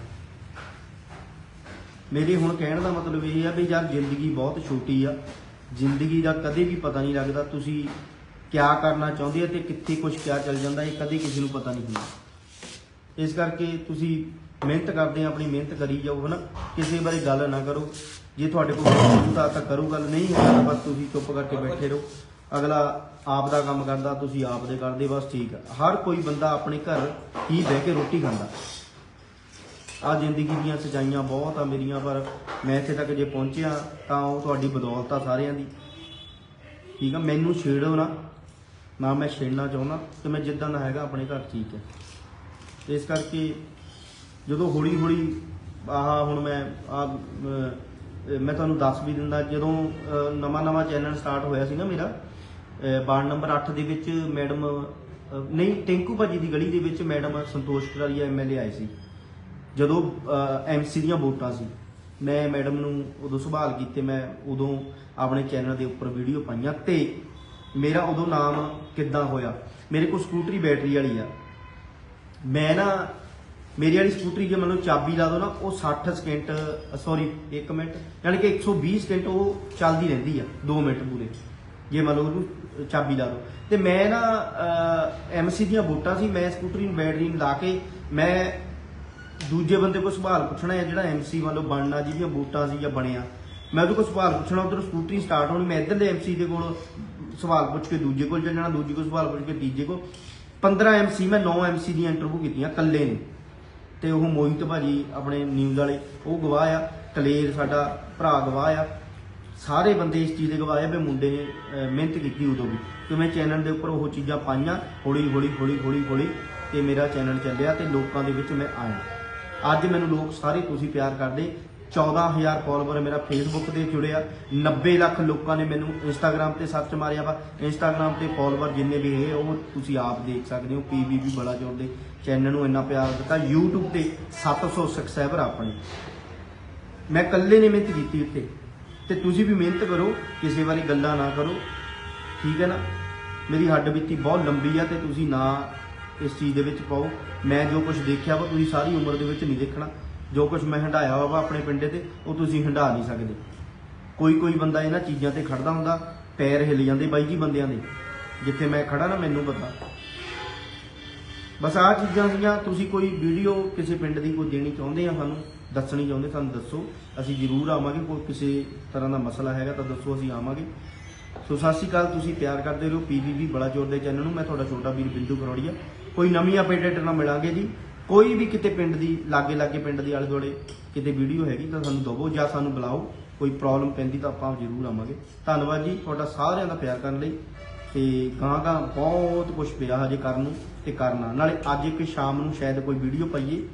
ਮੇਰੇ ਹੁਣ ਕਹਿਣ ਦਾ ਮਤਲਬ ਇਹ ਆ ਵੀ ਯਾਰ ਜ਼ਿੰਦਗੀ ਬਹੁਤ ਛੋਟੀ ਆ। ਜ਼ਿੰਦਗੀ ਦਾ ਕਦੇ ਵੀ ਪਤਾ ਨਹੀਂ ਲੱਗਦਾ ਤੁਸੀਂ ਕਿਆ ਕਰਨਾ ਚਾਹੁੰਦੇ ਆ ਤੇ ਕਿੱਥੇ ਕੁਝ ਕਿਆ ਚੱਲ ਜਾਂਦਾ, ਇਹ ਕਦੇ ਕਿਸੇ ਨੂੰ ਪਤਾ ਨਹੀਂ ਹੁੰਦਾ। ਇਸ ਕਰਕੇ ਤੁਸੀਂ ਮਿਹਨਤ ਕਰਦੇ ਆ, ਆਪਣੀ ਮਿਹਨਤ ਕਰੀ ਜਾਓ, ਹਨਾ? ਕਿਸੇ ਬਾਰੇ ਗੱਲ ਨਾ ਕਰੋ। ਜੇ ਤੁਹਾਡੇ ਕੋਲ ਸਬੂਤ ਤਾਂ ਕਰੋ, ਗੱਲ ਨਹੀਂ ਹੁੰਦਾ ਤਾਂ ਬਸ ਤੁਸੀਂ ਚੁੱਪ ਕਰਕੇ ਬੈਠੇ ਰਹੋ। ਅਗਲਾ ਆਪ ਦਾ ਕੰਮ ਕਰਦਾ, ਤੁਸੀਂ ਆਪ ਦੇ ਕਰਦੇ, ਬਸ ਠੀਕ ਆ। ਹਰ ਕੋਈ ਬੰਦਾ ਆਪਣੇ ਘਰ ਹੀ ਬਹਿ ਕੇ ਰੋਟੀ ਖਾਂਦਾ। ਆ ਜ਼ਿੰਦਗੀ ਦੀਆਂ ਸਚਾਈਆਂ ਬਹੁਤ ਆ ਮੇਰੀਆਂ, ਪਰ ਮੈਂ ਇੱਥੇ ਤੱਕ ਜੇ ਪਹੁੰਚਿਆ ਤਾਂ ਉਹ ਤੁਹਾਡੀ ਬਦੌਲਤ ਆ ਸਾਰਿਆਂ ਦੀ। ਠੀਕ ਆ? ਮੈਨੂੰ ਛੇੜੋ ਨਾ। ਨਾ ਮੈਂ ਛੇੜਨਾ ਚਾਹੁੰਦਾ ਤੇ ਮੈਂ ਜਿੱਦਾਂ ਦਾ ਹੈਗਾ ਆਪਣੇ ਘਰ ਠੀਕ ਹੈ। ਇਸ ਕਰਕੇ ਜਦੋਂ ਹੌਲੀ ਹੌਲੀ ਆਹ ਹੁਣ ਮੈਂ ਆ ਮੈਂ ਤੁਹਾਨੂੰ ਦੱਸ ਵੀ ਦਿੰਦਾ, ਜਦੋਂ ਨਵਾਂ ਨਵਾਂ ਚੈਨਲ ਸਟਾਰਟ ਹੋਇਆ ਸੀ ਨਾ ਮੇਰਾ, ਅਹ, ਵਾਰਡ ਨੰਬਰ 8 ਦੇ ਵਿੱਚ ਮੈਡਮ, ਅਹ, ਨਹੀਂ, ਟਿੰਕੂ ਭਾਜੀ ਦੀ ਗਲੀ ਦੇ ਵਿੱਚ ਮੈਡਮ ਸੰਤੋਸ਼ ਕਰਾਰੀਆ ਐਮਐਲਏ ਆਏ ਸੀ। ਜਦੋਂ ਐਮਸੀ ਦੀਆਂ ਵੋਟਾਂ ਸੀ, ਮੈਂ ਮੈਡਮ ਨੂੰ ਉਦੋਂ ਸੰਭਾਲ ਕੀਤੇ, ਮੈਂ ਉਦੋਂ ਆਪਣੇ ਚੈਨਲ ਦੇ ਉੱਪਰ ਵੀਡੀਓ ਪਾਈਆਂ ਤੇ ਮੇਰਾ ਉਦੋਂ ਨਾਮ ਕਿੱਦਾਂ ਹੋਇਆ? ਮੇਰੇ ਕੋਲ ਸਕੂਟਰੀ ਬੈਟਰੀ ਵਾਲੀ ਆ। ਮੈਂ ਨਾ, ਮੇਰੀ ਵਾਲੀ ਸਕੂਟਰੀ ਜੇ ਮੰਨ ਲਓ ਚਾਬੀ ਲਾ ਦੋ ਨਾ, ਉਹ 60 ਸਕਿੰਟ ਸੌਰੀ 1 ਮਿੰਟ, ਯਾਨੀ ਕਿ 120 ਸਕਿੰਟ ਉਹ ਚੱਲਦੀ ਰਹਿੰਦੀ ਆ 2 ਮਿੰਟ ਪੂਰੇ, ਜੇ ਮੰਨ ਲਓ ਉਹਨੂੰ ਚਾਬੀ ਲਾ ਦੋ। ਤੇ ਮੈਂ ਨਾ ਐਮਸੀ ਦੀਆਂ ਵੋਟਾਂ ਸੀ, ਮੈਂ ਸਕੂਟਰੀ ਨੂੰ ਬੈਟਰੀ ਨੂੰ ਲਾ ਕੇ, ਮੈਂ ਦੂਜੇ ਬੰਦੇ ਕੋਲ ਸਵਾਲ ਪੁੱਛਣਾ ਹੈ ਜਿਹੜਾ ਐਮਸੀ ਵੱਲੋਂ ਬਣਨਾ ਜਿਹਦੀਆਂ ਵੋਟਾਂ ਸੀ ਜਾਂ ਬਣਿਆ। ਮੈਂ ਉਹਦੇ ਕੋਲ ਸਵਾਲ ਪੁੱਛਣਾ, ਉਧਰ ਸਕੂਟਰੀ ਸਟਾਰਟ ਹੋਣੀ, ਮੈਂ ਇੱਧਰ ਦੇ ਐਮਸੀ ਦੇ ਕੋਲ ਸਵਾਲ ਪੁੱਛ ਕੇ ਦੂਜੇ ਕੋਲ ਚੱਲ ਜਾਣਾ ਦੂਜੇ ਕੋਲ ਸਵਾਲ ਪੁੱਛ ਕੇ ਤੀਜੇ ਕੋਲ। 15 ਐਮਸੀ ਮੈਂ 9 ਐਮਸੀ ਦੀਆਂ ਇੰਟਰਵਿਊ ਕੀਤੀਆਂ ਇਕੱਲੇ ਨੇ। ਤੇ ਉਹ ਮੋਹਿਤ ਭਾਜੀ ਆਪਣੇ ਨਿਊਜ਼ ਵਾਲੇ, ਉਹ ਗਵਾਹ ਆ, ਕਲੇਰ ਸਾਡਾ ਭਰਾ ਗਵਾਹ ਆ। ਸਾਰੇ ਬੰਦੇ ਇਸ ਚੀਜ਼ ਦੇ ਗਵਾਹ ਆ ਵੀ ਮੁੰਡੇ ਨੇ ਮਿਹਨਤ ਕੀਤੀ ਉਦੋਂ ਵੀ। ਕਿ ਮੈਂ ਚੈਨਲ ਦੇ ਉੱਪਰ ਉਹ ਚੀਜ਼ਾਂ ਪਾਈਆਂ ਹੌਲੀ ਹੌਲੀ ਹੌਲੀ ਹੌਲੀ ਹੌਲੀ ਤੇ ਮੇਰਾ ਚੈਨਲ ਚੱਲਿਆ ਤੇ ਲੋਕਾਂ ਦੇ ਵਿੱਚ ਮੈਂ ਆਇਆ। ਅੱਜ ਮੈਨੂੰ ਲੋਕ ਸਾਰੇ ਤੁਸੀਂ ਪਿਆਰ ਕਰਦੇ। 14000 ਫਾਲੋਵਰ ਮੇਰਾ ਫੇਸਬੁੱਕ ਤੇ ਜੁੜਿਆ। 90 ਲੱਖ ਲੋਕਾਂ ਨੇ ਮੈਨੂੰ ਇੰਸਟਾਗ੍ਰam ਤੇ ਸਰਚ ਮਾਰਿਆ ਵਾ। ਇੰਸਟਾਗ੍ਰam ਤੇ ਫਾਲੋਵਰ ਜਿੰਨੇ ਵੀ ਹੈਗੇ, ਉਹ ਤੁਸੀਂ ਆਪ ਦੇਖ ਸਕਦੇ ਹੋ। ਪੀਬੀਬੀ ਬੜਾ ਜੋੜ ਦੇ। ਚੈਨਲ ਨੂੰ ਇੰਨਾ ਪਿਆਰ ਦਿੱਤਾ। YouTube ਤੇ 700 ਸਬਸਕ੍ਰਾਈਬਰ ਆਪਣੇ। ਮੈਂ ਇਕੱਲੇ ਨੇ ਮਿਹਨਤ ਕੀਤੀ ਉੱਤੇ। ਤੇ ਤੁਸੀਂ ਵੀ ਮਿਹਨਤ ਕਰੋ, ਕਿਸੇ ਵਾਲੀ ਗੱਲਾਂ ਨਾ ਕਰੋ। ਠੀਕ ਹੈ ਨਾ? ਮੇਰੀ ਹੱਡ ਬੀਤੀ ਬਹੁਤ ਲੰਬੀ ਆ ਤੇ ਤੁਸੀਂ ਨਾ ਇਸ ਚੀਜ਼ ਦੇ ਵਿੱਚ ਪਾਓ। ਮੈਂ ਜੋ ਕੁਝ ਦੇਖਿਆ ਵਾ, ਤੁਸੀਂ ਸਾਰੀ ਉਮਰ ਦੇ ਵਿੱਚ ਨਹੀਂ ਦੇਖਣਾ। ਜੋ ਕੁਝ ਮੈਂ ਹੰਡਾਇਆ ਵਾ ਆਪਣੇ ਪਿੰਡੇ ਤੇ, ਉਹ ਤੁਸੀਂ ਹੰਡਾ ਨਹੀਂ ਸਕਦੇ। ਕੋਈ ਕੋਈ ਬੰਦਾ ਇਹਨਾਂ ਚੀਜ਼ਾਂ ਤੇ ਖੜਦਾ ਹੁੰਦਾ, ਪੈਰ ਹਿੱਲ ਜਾਂਦੇ ਬਾਈ ਜੀ ਬੰਦਿਆਂ ਦੇ। ਜਿੱਥੇ ਮੈਂ ਖੜਾ ਨਾ, ਮੈਨੂੰ ਪਤਾ। ਬਸ ਆਹ ਚੀਜ਼ਾਂ ਸੀਗੀਆਂ, ਤੁਸੀਂ ਕੋਈ ਵੀਡੀਓ ਕਿਸੇ ਪਿੰਡ ਦੀ ਕੋਈ ਦੇਣੀ ਚਾਹੁੰਦੇ ਆ ਸਾਨੂੰ, ਦੱਸਣੀ ਚਾਹੁੰਦੇ, ਸਾਨੂੰ ਦੱਸੋ। ਅਸੀਂ ਜ਼ਰੂਰ ਆਵਾਂਗੇ, ਕੋਈ ਕਿਸੇ ਤਰ੍ਹਾਂ ਦਾ ਮਸਲਾ ਹੈਗਾ ਤਾਂ ਦੱਸੋ, ਅਸੀਂ ਆਵਾਂਗੇ। ਸੋ ਸਤਿ ਸ਼੍ਰੀ ਅਕਾਲ, ਤੁਸੀਂ ਪਿਆਰ ਕਰਦੇ ਰਹੋ। ਪੀਵੀਬੀ ਬੜਾ ਜੋਰ ਦੇ ਚੈਨਲ ਨੂੰ, ਮੈਂ ਤੁਹਾਡਾ ਛੋਟਾ ਵੀਰ ਬਿੰਦੂ ਕਰੋੜੀਆ। ਕੋਈ ਨਵੀਂ ਅਪਡੇਟ ਨਾਲ ਮਿਲਾਂਗੇ ਜੀ। ਕੋਈ ਵੀ ਕਿਤੇ ਪਿੰਡ ਦੀ, ਲਾਗੇ ਲਾਗੇ ਪਿੰਡ ਦੀ ਆਲੇ ਦੁਆਲੇ ਕਿਤੇ ਵੀਡੀਓ ਹੈਗੀ ਤਾਂ ਸਾਨੂੰ ਦਵੋ ਜਾਂ ਸਾਨੂੰ ਬੁਲਾਓ। ਕੋਈ ਪ੍ਰੋਬਲਮ ਪੈਂਦੀ ਤਾਂ ਆਪਾਂ ਜ਼ਰੂਰ ਆਵਾਂਗੇ। ਧੰਨਵਾਦ ਜੀ ਤੁਹਾਡਾ ਸਾਰਿਆਂ ਦਾ ਪਿਆਰ ਕਰਨ ਲਈ। ਤੇ ਗਾਂ ਗਾਂ ਬਹੁਤ ਕੁਝ ਪਿਆ ਹਜੇ ਕਰਨ ਨੂੰ ਤੇ ਕਰਨਾ। ਨਾਲੇ ਅੱਜ ਇੱਕ ਸ਼ਾਮ ਨੂੰ ਸ਼ਾਇਦ ਕੋਈ ਵੀਡੀਓ ਪਾਈਏ।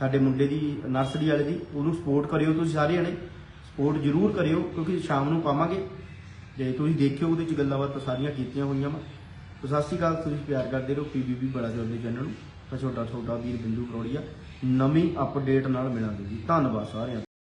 ਸਾਡੇ ਮੁੰਡੇ ਦੀ ਨਰਸਰੀ ਵਾਲੇ ਦੀ, ਉਹਨੂੰ ਸਪੋਰਟ ਕਰਿਓ ਤੁਸੀਂ ਸਾਰੇ ਜਣੇ ਸਪੋਰਟ ਜ਼ਰੂਰ ਕਰਿਓ ਕਿਉਂਕਿ ਸ਼ਾਮ ਨੂੰ ਪਾਵਾਂਗੇ। ਜੇ ਤੁਸੀਂ ਦੇਖਿਓ ਉਹਦੇ ਚ ਗੱਲਾਂ ਬਾਤਾਂ ਸਾਰੀਆਂ ਕੀਤੀਆਂ ਹੋਈਆਂ ਵਾ। ਸੋ ਸਤਿ ਸ਼੍ਰੀ ਅਕਾਲ, ਤੁਸੀਂ ਪਿਆਰ ਕਰਦੇ ਰਹੋ, ਪੀਬੀਬੀ ਬੜਾ ਜੋਰ ਚੈਨਲ ਨੂੰ। ਤਾਂ ਛੋਟਾ ਛੋਟਾ ਵੀਰ ਬਿੰਦੂ ਕਰੋੜੀਆ, ਨਵੀਂ ਅਪਡੇਟ ਨਾਲ ਮਿਲਾਂਗੇ ਜੀ। ਧੰਨਵਾਦ ਸਾਰਿਆਂ ਦਾ।